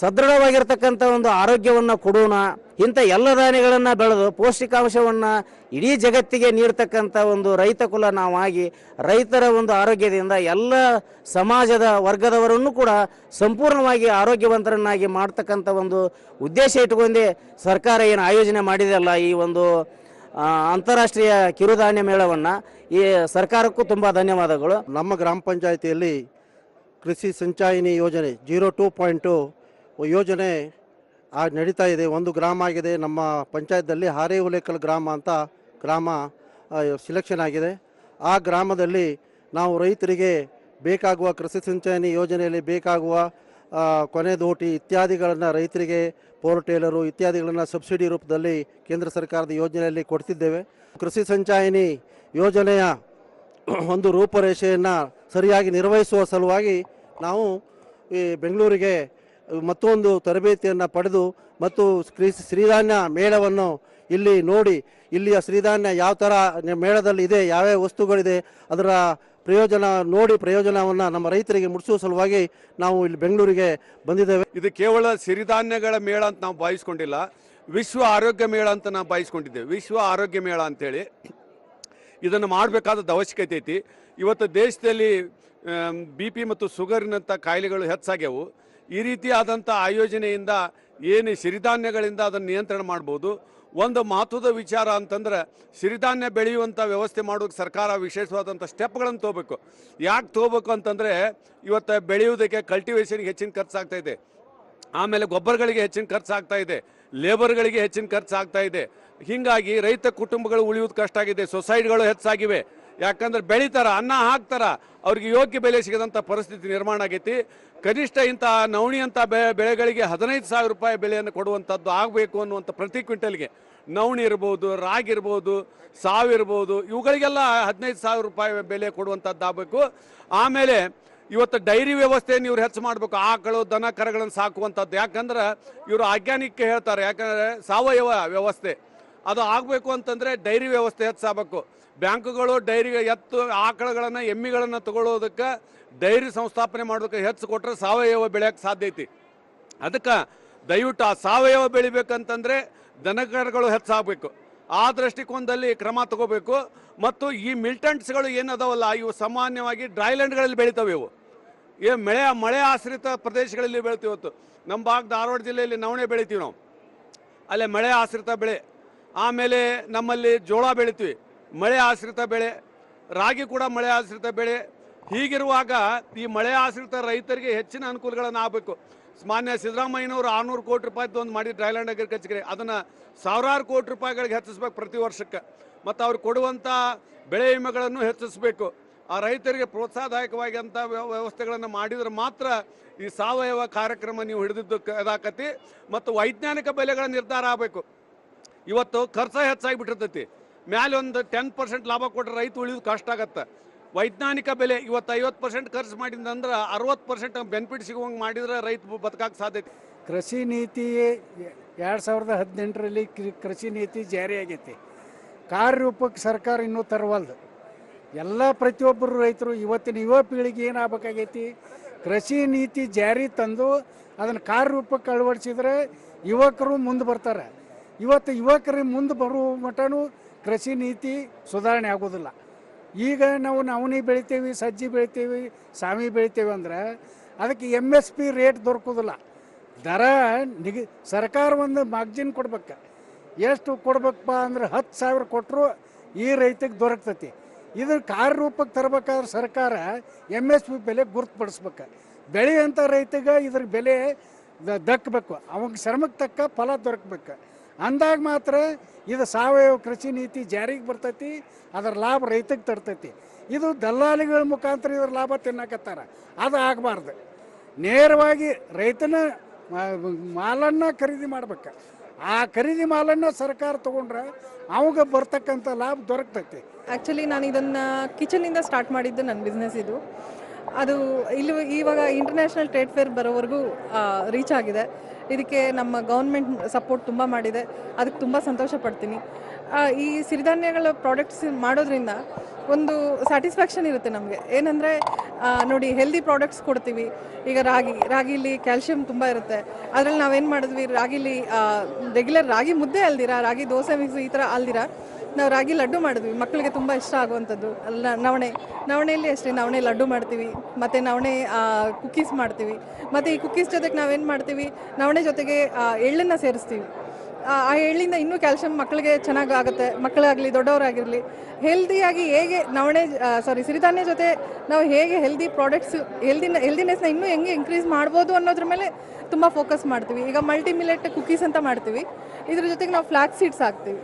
ಸದೃಢವಾಗಿರ್ತಕ್ಕಂಥ ಒಂದು ಆರೋಗ್ಯವನ್ನು ಕೊಡೋಣ, ಇಂಥ ಎಲ್ಲ ಧಾನ್ಯಗಳನ್ನು ಬೆಳೆದು ಪೌಷ್ಟಿಕಾಂಶವನ್ನು ಇಡೀ ಜಗತ್ತಿಗೆ ನೀಡ್ತಕ್ಕಂಥ ಒಂದು ರೈತ ಕುಲ ನಾವಾಗಿ, ರೈತರ ಒಂದು ಆರೋಗ್ಯದಿಂದ ಎಲ್ಲ ಸಮಾಜದ ವರ್ಗದವರನ್ನು ಕೂಡ ಸಂಪೂರ್ಣವಾಗಿ ಆರೋಗ್ಯವಂತರನ್ನಾಗಿ ಮಾಡ್ತಕ್ಕಂಥ ಒಂದು ಉದ್ದೇಶ ಇಟ್ಟುಕೊಂಡೇ ಸರ್ಕಾರ ಏನು ಆಯೋಜನೆ ಮಾಡಿದೆಯಲ್ಲ ಈ ಒಂದು ಅಂತಾರಾಷ್ಟ್ರೀಯ ಕಿರುಧಾನ್ಯ ಮೇಳವನ್ನು. ಈ ಸರ್ಕಾರಕ್ಕೂ ತುಂಬ ಧನ್ಯವಾದಗಳು. ನಮ್ಮ ಗ್ರಾಮ ಪಂಚಾಯಿತಿಯಲ್ಲಿ ಕೃಷಿ ಸಂಚಾಯಿನಿ ಯೋಜನೆ ಜೀರೋ ಟೂ ಪಾಯಿಂಟು ಯೋಜನೆ ಆ ನಡೀತಾ ಇದೆ. ಒಂದು ಗ್ರಾಮ ಆಗಿದೆ. ನಮ್ಮ ಪಂಚಾಯತ್ದಲ್ಲಿ ಹಾರೇಹುಲೇಕಲ್ ಗ್ರಾಮ ಅಂತ ಗ್ರಾಮ ಸಿಲೆಕ್ಷನ್ ಆಗಿದೆ. ಆ ಗ್ರಾಮದಲ್ಲಿ ನಾವು ರೈತರಿಗೆ ಬೇಕಾಗುವ ಕೃಷಿ ಸಂಚಾಯಿನಿ ಯೋಜನೆಯಲ್ಲಿ ಬೇಕಾಗುವ ಕೊನೆದೋಟಿ ಕೊನೆ ದೋಟಿ ಇತ್ಯಾದಿಗಳನ್ನು ರೈತರಿಗೆ ಪೋರ್ ಟೇಲರು ಇತ್ಯಾದಿಗಳನ್ನು ಸಬ್ಸಿಡಿ ರೂಪದಲ್ಲಿ ಕೇಂದ್ರ ಸರ್ಕಾರದ ಯೋಜನೆಯಲ್ಲಿ ಕೊಡ್ತಿದ್ದೇವೆ. ಕೃಷಿ ಸಂಚಾಯಿನಿ ಯೋಜನೆಯ ಒಂದು ರೂಪರೇಷೆಯನ್ನು ಸರಿಯಾಗಿ ನಿರ್ವಹಿಸುವ ಸಲುವಾಗಿ ನಾವು ಈ ಬೆಂಗಳೂರಿಗೆ ಮತ್ತೊಂದು ತರಬೇತಿಯನ್ನು ಪಡೆದು ಮತ್ತು ಶ್ರೀಧಾನ್ಯ ಮೇಳವನ್ನು ಇಲ್ಲಿ ನೋಡಿ, ಇಲ್ಲಿಯ ಶ್ರೀಧಾನ್ಯ ಯಾವ ಥರ ಮೇಳದಲ್ಲಿ ಇದೆ, ಯಾವ್ಯಾವ ವಸ್ತುಗಳಿದೆ, ಅದರ ಪ್ರಯೋಜನ ನೋಡಿ, ಪ್ರಯೋಜನವನ್ನು ನಮ್ಮ ರೈತರಿಗೆ ಮುಟ್ಟಿಸುವ ಸಲುವಾಗಿ ನಾವು ಇಲ್ಲಿ ಬೆಂಗಳೂರಿಗೆ ಬಂದಿದ್ದೇವೆ. ಇದು ಕೇವಲ ಸಿರಿಧಾನ್ಯಗಳ ಮೇಳ ಅಂತ ನಾವು ಭಾವಿಸ್ಕೊಂಡಿಲ್ಲ, ವಿಶ್ವ ಆರೋಗ್ಯ ಮೇಳ ಅಂತ ನಾವು ಭಾವಿಸ್ಕೊಂಡಿದ್ದೇವೆ. ವಿಶ್ವ ಆರೋಗ್ಯ ಮೇಳ ಅಂತೇಳಿ. ಇದನ್ನು ಮಾಡಬೇಕಾದ ಅವಶ್ಯಕತೆ ಐತಿ. ಇವತ್ತು ದೇಶದಲ್ಲಿ ಬಿ ಪಿ ಮತ್ತು ಶುಗರಿನಂಥ ಕಾಯಿಲೆಗಳು ಹೆಚ್ಚಾಗ್ಯವು. ಈ ರೀತಿಯಾದಂಥ ಆಯೋಜನೆಯಿಂದ ಏನು ಸಿರಿಧಾನ್ಯಗಳಿಂದ ಅದನ್ನು ನಿಯಂತ್ರಣ ಮಾಡ್ಬೋದು. ಒಂದು ಮಹತ್ವದ ವಿಚಾರ ಅಂತಂದ್ರೆ ಸಿರಿಧಾನ್ಯ ಬೆಳೆಯುವಂಥ ವ್ಯವಸ್ಥೆ ಮಾಡೋಕ್ಕೆ ಸರ್ಕಾರ ವಿಶೇಷವಾದಂಥ ಸ್ಟೆಪ್ಗಳನ್ನು ತೊಗೋಬೇಕು ಯಾಕೆ ತೊಗೋಬೇಕು ಅಂತಂದರೆ ಇವತ್ತು ಬೆಳೆಯುವುದಕ್ಕೆ ಕಲ್ಟಿವೇಷನ್ಗೆ ಹೆಚ್ಚಿನ ಖರ್ಚಾಗ್ತಾ ಇದೆ. ಆಮೇಲೆ ಗೊಬ್ಬರಗಳಿಗೆ ಹೆಚ್ಚಿನ ಖರ್ಚು ಆಗ್ತಾ ಇದೆ. ಲೇಬರ್ಗಳಿಗೆ ಹೆಚ್ಚಿನ ಖರ್ಚು ಆಗ್ತಾ ಇದೆ. ಹೀಗಾಗಿ ರೈತ ಕುಟುಂಬಗಳು ಉಳಿಯೋದು ಕಷ್ಟ ಆಗಿದೆ. ಸೊಸೈಟಿಗಳು ಹೆಚ್ಚಾಗಿವೆ. ಯಾಕಂದ್ರೆ ಬೆಳೀತಾರ, ಅನ್ನ ಹಾಕ್ತಾರ, ಅವ್ರಿಗೆ ಯೋಗ್ಯ ಬೆಲೆ ಸಿಗದಂಥ ಪರಿಸ್ಥಿತಿ ನಿರ್ಮಾಣ ಆಗೈತಿ. ಕನಿಷ್ಠ ಇಂಥ ನವಣಿ ಬೆ, ಬೆಳೆಗಳಿಗೆ ಹದಿನೈದು ಸಾವಿರ ರೂಪಾಯಿ ಬೆಲೆಯನ್ನು ಕೊಡುವಂಥದ್ದು ಆಗಬೇಕು ಅನ್ನುವಂಥ ಪ್ರತಿ ಕ್ವಿಂಟಲ್ಗೆ. ನವಣಿ ಇರ್ಬೋದು, ರಾಗಿ ಇರ್ಬೋದು ಸಾವಿರ್ಬೋದು ಇವುಗಳಿಗೆಲ್ಲ ಹದಿನೈದು ಸಾವಿರ ರೂಪಾಯಿ ಬೆಲೆ ಕೊಡುವಂಥದ್ದು ಆಗಬೇಕು. ಆಮೇಲೆ ಇವತ್ತು ಡೈರಿ ವ್ಯವಸ್ಥೆಯನ್ನು ಇವ್ರು ಹೆಚ್ಚು ಮಾಡಬೇಕು. ಆಕಳು, ದನ, ಕರಗಳನ್ನು ಸಾಕುವಂಥದ್ದು. ಯಾಕಂದ್ರೆ ಇವರು ಆರ್ಗ್ಯಾನಿಕ್ ಹೇಳ್ತಾರೆ. ಯಾಕಂದರೆ ಸಾವಯವ ವ್ಯವಸ್ಥೆ. ಅದು ಆಗಬೇಕು ಅಂತಂದರೆ ಡೈರಿ ವ್ಯವಸ್ಥೆ ಹೆಚ್ಚಾಗಬೇಕು. ಬ್ಯಾಂಕುಗಳು ಡೈರಿ ಎತ್ತು ಆಕಳುಗಳನ್ನು, ಎಮ್ಮಿಗಳನ್ನು ತಗೊಳ್ಳೋದಕ್ಕೆ ಡೈರಿ ಸಂಸ್ಥಾಪನೆ ಮಾಡೋದಕ್ಕೆ ಹೆಚ್ಚು ಕೊಟ್ಟರೆ ಸಾವಯವ ಬೆಳೆಯೋಕ್ಕೆ ಸಾಧ್ಯ ಐತಿ. ಅದಕ್ಕೆ ದಯವಿಟ್ಟು ಆ ಸಾವಯವ ಬೆಳಿಬೇಕಂತಂದರೆ ದನಕರುಗಳು ಹೆಚ್ಚಾಗಬೇಕು. ಆ ದೃಷ್ಟಿಕೋನದಲ್ಲಿ ಕ್ರಮ ತಗೋಬೇಕು. ಮತ್ತು ಈ ಮಿಲ್ಟಂಟ್ಸ್ಗಳು ಏನದವಲ್ಲ, ಇವು ಸಾಮಾನ್ಯವಾಗಿ ಡ್ರೈಲ್ಯಾಂಡ್ಗಳಲ್ಲಿ ಬೆಳಿತಾವೆ ಇವು. ಈ ಮಳೆ ಮಳೆ ಆಶ್ರಿತ ಪ್ರದೇಶಗಳಲ್ಲಿ ಬೆಳಿತೀವಿ ಇವತ್ತು ನಮ್ಮ ಭಾಗ ಧಾರವಾಡ ಜಿಲ್ಲೆಯಲ್ಲಿ ನವಣೆ ಬೆಳಿತೀವಿ ನಾವು. ಅಲ್ಲೇ ಮಳೆ ಆಶ್ರಿತ ಬೆಳೆ. ಆಮೇಲೆ ನಮ್ಮಲ್ಲಿ ಜೋಳ ಬೆಳಿತೀವಿ. ಮಳೆ ಆಶ್ರಿತ ಬೆಳೆ, ರಾಗಿ ಕೂಡ ಮಳೆ ಆಶ್ರಿತ ಬೆಳೆ. ಹೀಗಿರುವಾಗ ಈ ಮಳೆ ಆಶ್ರಿತ ರೈತರಿಗೆ ಹೆಚ್ಚಿನ ಅನುಕೂಲಗಳನ್ನು ಆಗಬೇಕು. ಮಾನ್ಯ ಸಿದ್ದರಾಮಯ್ಯನವರು ಆರುನೂರು ಕೋಟಿ ರೂಪಾಯಿದ್ದು ಒಂದು ಮಾಡಿ ಡ್ರೈಲ್ಯಾಂಡ್ ಅಗ್ರಿಕಲ್ಚರ್ಗೆ ಅದನ್ನು ಸಾವಿರಾರು ಕೋಟಿ ರೂಪಾಯಿಗಳಿಗೆ ಹೆಚ್ಚಿಸ್ಬೇಕು ಪ್ರತಿ ವರ್ಷಕ್ಕೆ. ಮತ್ತು ಅವ್ರು ಕೊಡುವಂಥ ಬೆಳೆ ವಿಮೆಗಳನ್ನು ಹೆಚ್ಚಿಸಬೇಕು. ಆ ರೈತರಿಗೆ ಪ್ರೋತ್ಸಾಹದಾಯಕವಾಗಿಂಥ ವ್ಯವ- ವ್ಯವಸ್ಥೆಗಳನ್ನು ಮಾಡಿದ್ರೆ ಮಾತ್ರ ಈ ಸಾವಯವ ಕಾರ್ಯಕ್ರಮ ನೀವು ಹಿಡಿದಿದ್ದು ಇದಾಕತಿ ಮತ್ತು ವೈಜ್ಞಾನಿಕ ಬೆಲೆಗಳ ನಿರ್ಧಾರ ಆಗಬೇಕು. ಇವತ್ತು ಖರ್ಚು ಹೆಚ್ಚಾಗಿ ಬಿಟ್ಟಿರ್ತೈತಿ ಮ್ಯಾಲೆ ಒಂದು ಟೆನ್ ಪರ್ಸೆಂಟ್ ಲಾಭ ಕೊಟ್ಟರೆ ರೈತ ಉಳಿಯೋದು ಕಷ್ಟ ಆಗತ್ತೆ. ವೈಜ್ಞಾನಿಕ ಬೆಲೆ ಇವತ್ತು ಐವತ್ತು ಪರ್ಸೆಂಟ್ ಖರ್ಚು ಮಾಡಿದಂದ್ರೆ ಅರವತ್ತು ಪರ್ಸೆಂಟ್ ಬೆನಿಫಿಟ್ ಸಿಗುವಂಗೆ ಮಾಡಿದ್ರೆ ರೈತ ಬದುಕಕ್ಕೆ ಸಾಧ್ಯತೆ ಕೃಷಿ ನೀತಿ ಎರಡು ಸಾವಿರದ ಹದಿನೆಂಟರಲ್ಲಿ ಕೃಷಿ ನೀತಿ ಜಾರಿಯಾಗೈತಿ ಕಾರ್ಯರೂಪಕ್ಕೆ ಸರ್ಕಾರ ಇನ್ನೂ ತರವಲ್ದು. ಎಲ್ಲ ಪ್ರತಿಯೊಬ್ಬರು ರೈತರು ಇವತ್ತಿನ ಯುವ ಪೀಳಿಗೆ ಏನಾಗಬೇಕಾಗೈತಿ ಕೃಷಿ ನೀತಿ ಜಾರಿ ತಂದು ಅದನ್ನು ಕಾರ್ಯರೂಪಕ್ಕೆ ಅಳವಡಿಸಿದ್ರೆ ಯುವಕರು ಮುಂದೆ ಬರ್ತಾರೆ. ಇವತ್ತು ಯುವಕರು ಮುಂದೆ ಬರುವ ಮಟನೂ ಕೃಷಿ ನೀತಿ ಸುಧಾರಣೆ ಆಗೋದಿಲ್ಲ. ಈಗ ನಾವು ನವಣಿ ಬೆಳಿತೀವಿ, ಸಜ್ಜಿ ಬೆಳಿತೀವಿ, ಸಾಮಿ ಬೆಳಿತೀವಿ ಅಂದರೆ ಅದಕ್ಕೆ ಎಂ ಎಸ್ ಪಿ ರೇಟ್ ದೊರಕೋದಿಲ್ಲ. ದರ ನಿಗಿ, ಸರ್ಕಾರ ಒಂದು ಮಾರ್ಜಿನ್ ಕೊಡ್ಬೇಕು. ಎಷ್ಟು ಕೊಡ್ಬೇಕಪ್ಪ ಅಂದ್ರೆ ಹತ್ತು ಸಾವಿರ ಕೊಟ್ಟರು ಈ ರೈತಗೆ ದೊರಕ್ತತಿ. ಇದನ್ನು ಕಾರ್ಯರೂಪಕ್ಕೆ ತರಬೇಕಾದ್ರೆ ಸರ್ಕಾರ ಎಂ ಎಸ್ ಪಿ ಬೆಲೆ ಗುರುತುಪಡಿಸ್ಬೇಕು. ಬೆಳೆಯಂಥ ರೈತಗೆ ಇದ್ರ ಬೆಲೆ ದಕ್ಕಬೇಕು ಅವಾಗ ಶ್ರಮಕ್ಕೆ ತಕ್ಕ ಫಲ ದೊರಕಬೇಕು. ಅಂದಾಗ ಮಾತ್ರ ಇದು ಸಾವಯವ ಕೃಷಿ ನೀತಿ ಜಾರಿಗೆ ಬರ್ತೈತಿ, ಅದರ ಲಾಭ ರೈತಗೆ ತರ್ತೈತಿ. ಇದು ದಲ್ಲಾಳಿಗಳ ಮುಖಾಂತರ ಇದ್ರ ಲಾಭ ತಿನ್ನಕತ್ತಾರ. ಅದು ಆಗಬಾರ್ದು. ನೇರವಾಗಿ ರೈತನ ಮಾಲನ್ನು ಖರೀದಿ ಮಾಡ್ಬೇಕು. ಆ ಖರೀದಿ ಮಾಲನ್ನು ಸರ್ಕಾರ ತಗೊಂಡ್ರೆ ಅವಾಗ ಬರ್ತಕ್ಕಂಥ ಲಾಭ ದೊರಕ್ತೈತಿ. ಆ್ಯಕ್ಚುಲಿ ನಾನು ಇದನ್ನು ಕಿಚನಿಂದ ಸ್ಟಾರ್ಟ್ ಮಾಡಿದ್ದು ನನ್ನ ಬಿಸ್ನೆಸ್ ಇದು. ಅದು ಇಲ್ಲಿ ಇವಾಗ ಇಂಟರ್ನ್ಯಾಷನಲ್ ಟ್ರೇಡ್ ಫೇರ್ ಬರೋವರೆಗೂ ರೀಚ್ ಆಗಿದೆ. ಇದಕ್ಕೆ ನಮ್ಮ ಗೌರ್ಮೆಂಟ್ ಸಪೋರ್ಟ್ ತುಂಬ ಮಾಡಿದೆ. ಅದಕ್ಕೆ ತುಂಬ ಸಂತೋಷ ಪಡ್ತೀನಿ. ಈ ಸಿರಿಧಾನ್ಯಗಳ ಪ್ರಾಡಕ್ಟ್ಸ್ ಮಾಡೋದ್ರಿಂದ ಒಂದು ಸ್ಯಾಟಿಸ್ಫ್ಯಾಕ್ಷನ್ ಇರುತ್ತೆ ನಮಗೆ. ಏನಂದರೆ ನೋಡಿ ಹೆಲ್ದಿ ಪ್ರಾಡಕ್ಟ್ಸ್ ಕೊಡ್ತೀವಿ. ಈಗ ರಾಗಿ, ರಾಗಿಲಿ ಕ್ಯಾಲ್ಶಿಯಂ ತುಂಬ ಇರುತ್ತೆ. ಅದರಲ್ಲಿ ನಾವೇನು ಮಾಡಿದ್ವಿ? ರಾಗಿಲಿ ರೆಗ್ಯುಲರ್ ರಾಗಿ ಮುದ್ದೆ ಅಲ್ದಿರ? ರಾಗಿ ದೋಸೆ, ಮಿಕ್ಸ್ ಈ ಥರ ಅಲ್ದಿರ? ನಾವು ರಾಗಿ ಲಡ್ಡು ಮಾಡಿದ್ವಿ. ಮಕ್ಕಳಿಗೆ ತುಂಬ ಇಷ್ಟ ಆಗುವಂಥದ್ದು. ಅಲ್ಲ ನವಣೆ, ನವಣೆಯಲ್ಲಿ ಅಷ್ಟೇ ನವಣೆ ಲಡ್ಡು ಮಾಡ್ತೀವಿ. ಮತ್ತು ನವಣೆ ಕುಕ್ಕೀಸ್ ಮಾಡ್ತೀವಿ. ಮತ್ತು ಈ ಕುಕ್ಕೀಸ್ ಜೊತೆಗೆ ನಾವೇನು ಮಾಡ್ತೀವಿ? ನವಣೆ ಜೊತೆಗೆ ಎಳ್ಳನ್ನು ಸೇರಿಸ್ತೀವಿ. ಆ ಆ ಎಳ್ಳಿಂದ ಇನ್ನೂ ಕ್ಯಾಲ್ಶಿಯಂ ಮಕ್ಕಳಿಗೆ ಚೆನ್ನಾಗಿ ಆಗುತ್ತೆ ಮಕ್ಕಳಾಗಲಿ, ದೊಡ್ಡವರಾಗಿರಲಿ. ಹೆಲ್ದಿಯಾಗಿ ಹೇಗೆ ನವಣೆ ಸಾರಿ ಸಿರಿಧಾನ್ಯ ಜೊತೆ ನಾವು ಹೇಗೆ ಹೆಲ್ದಿ ಪ್ರಾಡಕ್ಟ್ಸ್ ಹೆಲ್ದಿನ ಹೆಲ್ದಿನೆಸ್ನ ಇನ್ನೂ ಹೆಂಗೆ ಇನ್ಕ್ರೀಸ್ ಮಾಡ್ಬೋದು ಅನ್ನೋದ್ರ ಮೇಲೆ ತುಂಬ ಫೋಕಸ್ ಮಾಡ್ತೀವಿ. ಈಗ ಮಲ್ಟಿ ಮಿಲೆಟ್ ಕುಕ್ಕೀಸ್ ಅಂತ ಮಾಡ್ತೀವಿ. ಇದ್ರ ಜೊತೆಗೆ ನಾವು ಫ್ಲ್ಯಾಕ್ ಸೀಡ್ಸ್ ಹಾಕ್ತೀವಿ.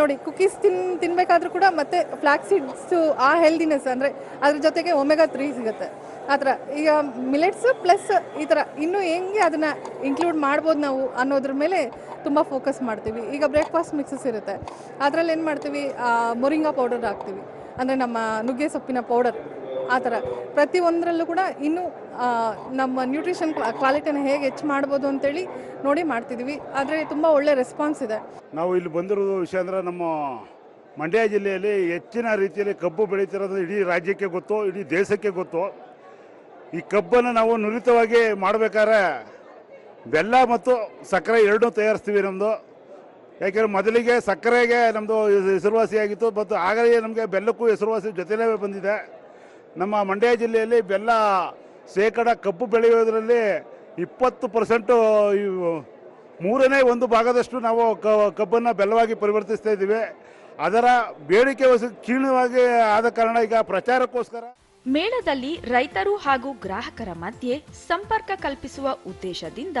ನೋಡಿ ಕುಕೀಸ್ ತಿನ್, ತಿನ್ಬೇಕಾದ್ರೂ ಕೂಡ ಮತ್ತೆ ಫ್ಲಾಕ್ ಸೀಡ್ಸು ಆ ಹೆಲ್ದಿನೆಸ್ ಅಂದರೆ ಅದ್ರ ಜೊತೆಗೆ ಒಮೆಗಾ ತ್ರೀ ಸಿಗುತ್ತೆ. ಆ ಥರ ಈಗ ಮಿಲೆಟ್ಸ್ ಪ್ಲಸ್ ಈ ಥರ ಇನ್ನೂ ಹೆಂಗೆ ಅದನ್ನು ಇನ್ಕ್ಲೂಡ್ ಮಾಡ್ಬೋದು ನಾವು ಅನ್ನೋದ್ರ ಮೇಲೆ ತುಂಬ ಫೋಕಸ್ ಮಾಡ್ತೀವಿ. ಈಗ ಬ್ರೇಕ್ಫಾಸ್ಟ್ ಮಿಕ್ಸಸ್ ಇರುತ್ತೆ. ಅದರಲ್ಲಿ ಏನು ಮಾಡ್ತೀವಿ? ಮೊರಿಂಗಾ ಪೌಡರ್ ಹಾಕ್ತೀವಿ. ಅಂದರೆ ನಮ್ಮ ನುಗ್ಗೆ ಸೊಪ್ಪಿನ ಪೌಡರ್ ಆ ಥರ. ಪ್ರತಿಯೊಂದರಲ್ಲೂ ಕೂಡ ಇನ್ನೂ ನಮ್ಮ ನ್ಯೂಟ್ರಿಷನ್ ಕ್ವಾಲಿಟಿನ ಹೇಗೆ ಹೆಚ್ಚು ಮಾಡ್ಬೋದು ಅಂತೇಳಿ ನೋಡಿ ಮಾಡ್ತಿದ್ದೀವಿ ಆದರೆ ತುಂಬ ಒಳ್ಳೆ ರೆಸ್ಪಾನ್ಸ್ ಇದೆ. ನಾವು ಇಲ್ಲಿ ಬಂದಿರೋದು ವಿಷಯ ಅಂದರೆ ನಮ್ಮ ಮಂಡ್ಯ ಜಿಲ್ಲೆಯಲ್ಲಿ ಹೆಚ್ಚಿನ ರೀತಿಯಲ್ಲಿ ಕಬ್ಬು ಬೆಳೀತಿರೋದು ಇಡೀ ರಾಜ್ಯಕ್ಕೆ ಗೊತ್ತು, ಇಡೀ ದೇಶಕ್ಕೆ ಗೊತ್ತು, ಈ ಕಬ್ಬನ್ನು ನಾವು ನುರಿತವಾಗಿ ಮಾಡಬೇಕಾದ್ರೆ ಬೆಲ್ಲ ಮತ್ತು ಸಕ್ಕರೆ ಎರಡೂ ತಯಾರಿಸ್ತೀವಿ ನಮ್ಮದು ಯಾಕೆಂದರೆ ಮೊದಲಿಗೆ ಸಕ್ಕರೆಗೆ ನಮ್ಮದು ಹೆಸರುವಾಸಿಯಾಗಿತ್ತು ಮತ್ತು ಆಗಲೇ ನಮಗೆ ಬೆಲ್ಲಕ್ಕೂ ಹೆಸರುವಾಸಿ ಜೊತೆಲೇ ಬಂದಿದೆ. ನಮ್ಮ ಮಂಡ್ಯ ಜಿಲ್ಲೆಯಲ್ಲಿ ಬೆಲ್ಲ ಶೇಕಡ ಕಬ್ಬು ಬೆಳೆಯೋದರಲ್ಲಿ ಇಪ್ಪತ್ತು ಪರ್ಸೆಂಟು ಮೂರನೇ ಒಂದು ಭಾಗದಷ್ಟು ನಾವು ಕಬ್ಬನ್ನು ಬೆಲ್ಲವಾಗಿ ಪರಿವರ್ತಿಸ್ತಾ ಇದ್ದೀವಿ. ಅದರ ಬೇಡಿಕೆ ಕ್ಷೀಣವಾಗಿ ಆದ ಕಾರಣ ಈಗ ಪ್ರಚಾರಕ್ಕೋಸ್ಕರ ಮೇಳದಲ್ಲಿ ರೈತರು ಹಾಗೂ ಗ್ರಾಹಕರ ಮಧ್ಯೆ ಸಂಪರ್ಕ ಕಲ್ಪಿಸುವ ಉದ್ದೇಶದಿಂದ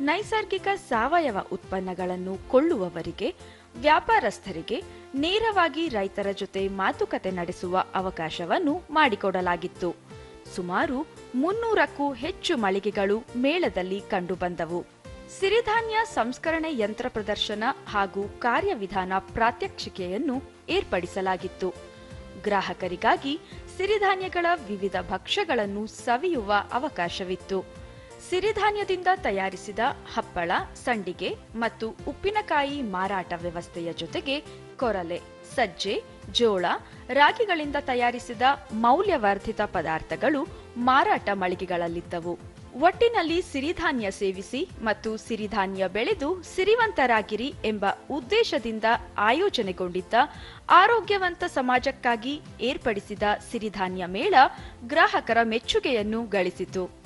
ನೈಸರ್ಗಿಕ ಸಾವಯವ ಉತ್ಪನ್ನಗಳನ್ನು ಕೊಳ್ಳುವವರಿಗೆ, ವ್ಯಾಪಾರಸ್ಥರಿಗೆ ನೇರವಾಗಿ ರೈತರ ಜೊತೆ ಮಾತುಕತೆ ನಡೆಸುವ ಅವಕಾಶವನ್ನು ಮಾಡಿಕೊಡಲಾಗಿತ್ತು. ಸುಮಾರು ಮುನ್ನೂರಕ್ಕೂ ಹೆಚ್ಚು ಮಳಿಗೆಗಳು ಮೇಳದಲ್ಲಿ ಕಂಡುಬಂದವು. ಸಿರಿಧಾನ್ಯ ಸಂಸ್ಕರಣೆ ಯಂತ್ರ ಪ್ರದರ್ಶನ ಹಾಗೂ ಕಾರ್ಯವಿಧಾನ ಪ್ರಾತ್ಯಕ್ಷಿಕೆಯನ್ನು ಏರ್ಪಡಿಸಲಾಗಿತ್ತು. ಗ್ರಾಹಕರಿಗಾಗಿ ಸಿರಿಧಾನ್ಯಗಳ ವಿವಿಧ ಭಕ್ಷ್ಯಗಳನ್ನು ಸವಿಯುವ ಅವಕಾಶವಿತ್ತು. ಸಿರಿಧಾನ್ಯದಿಂದ ತಯಾರಿಸಿದ ಹಪ್ಪಳ, ಸಂಡಿಗೆ ಮತ್ತು ಉಪ್ಪಿನಕಾಯಿ ಮಾರಾಟ ವ್ಯವಸ್ಥೆಯ ಜೊತೆಗೆ ಕೊರಲೆ, ಸಜ್ಜೆ ಜೋಳ, ರಾಗಿಗಳಿಂದ ತಯಾರಿಸಿದ ಮೌಲ್ಯವರ್ಧಿತ ಪದಾರ್ಥಗಳು ಮಾರಾಟ ಮಳಿಗೆಗಳಲ್ಲಿದ್ದವು. ಒಟ್ಟಿನಲ್ಲಿ ಸಿರಿಧಾನ್ಯ ಸೇವಿಸಿ ಮತ್ತು ಸಿರಿಧಾನ್ಯ ಬೆಳೆದು ಸಿರಿವಂತರಾಗಿರಿ ಎಂಬ ಉದ್ದೇಶದಿಂದ ಆಯೋಜನೆಗೊಂಡಿದ್ದ ಆರೋಗ್ಯವಂತ ಸಮಾಜಕ್ಕಾಗಿ ಏರ್ಪಡಿಸಿದ ಸಿರಿಧಾನ್ಯ ಮೇಳ ಗ್ರಾಹಕರ ಮೆಚ್ಚುಗೆಯನ್ನು ಗಳಿಸಿತು.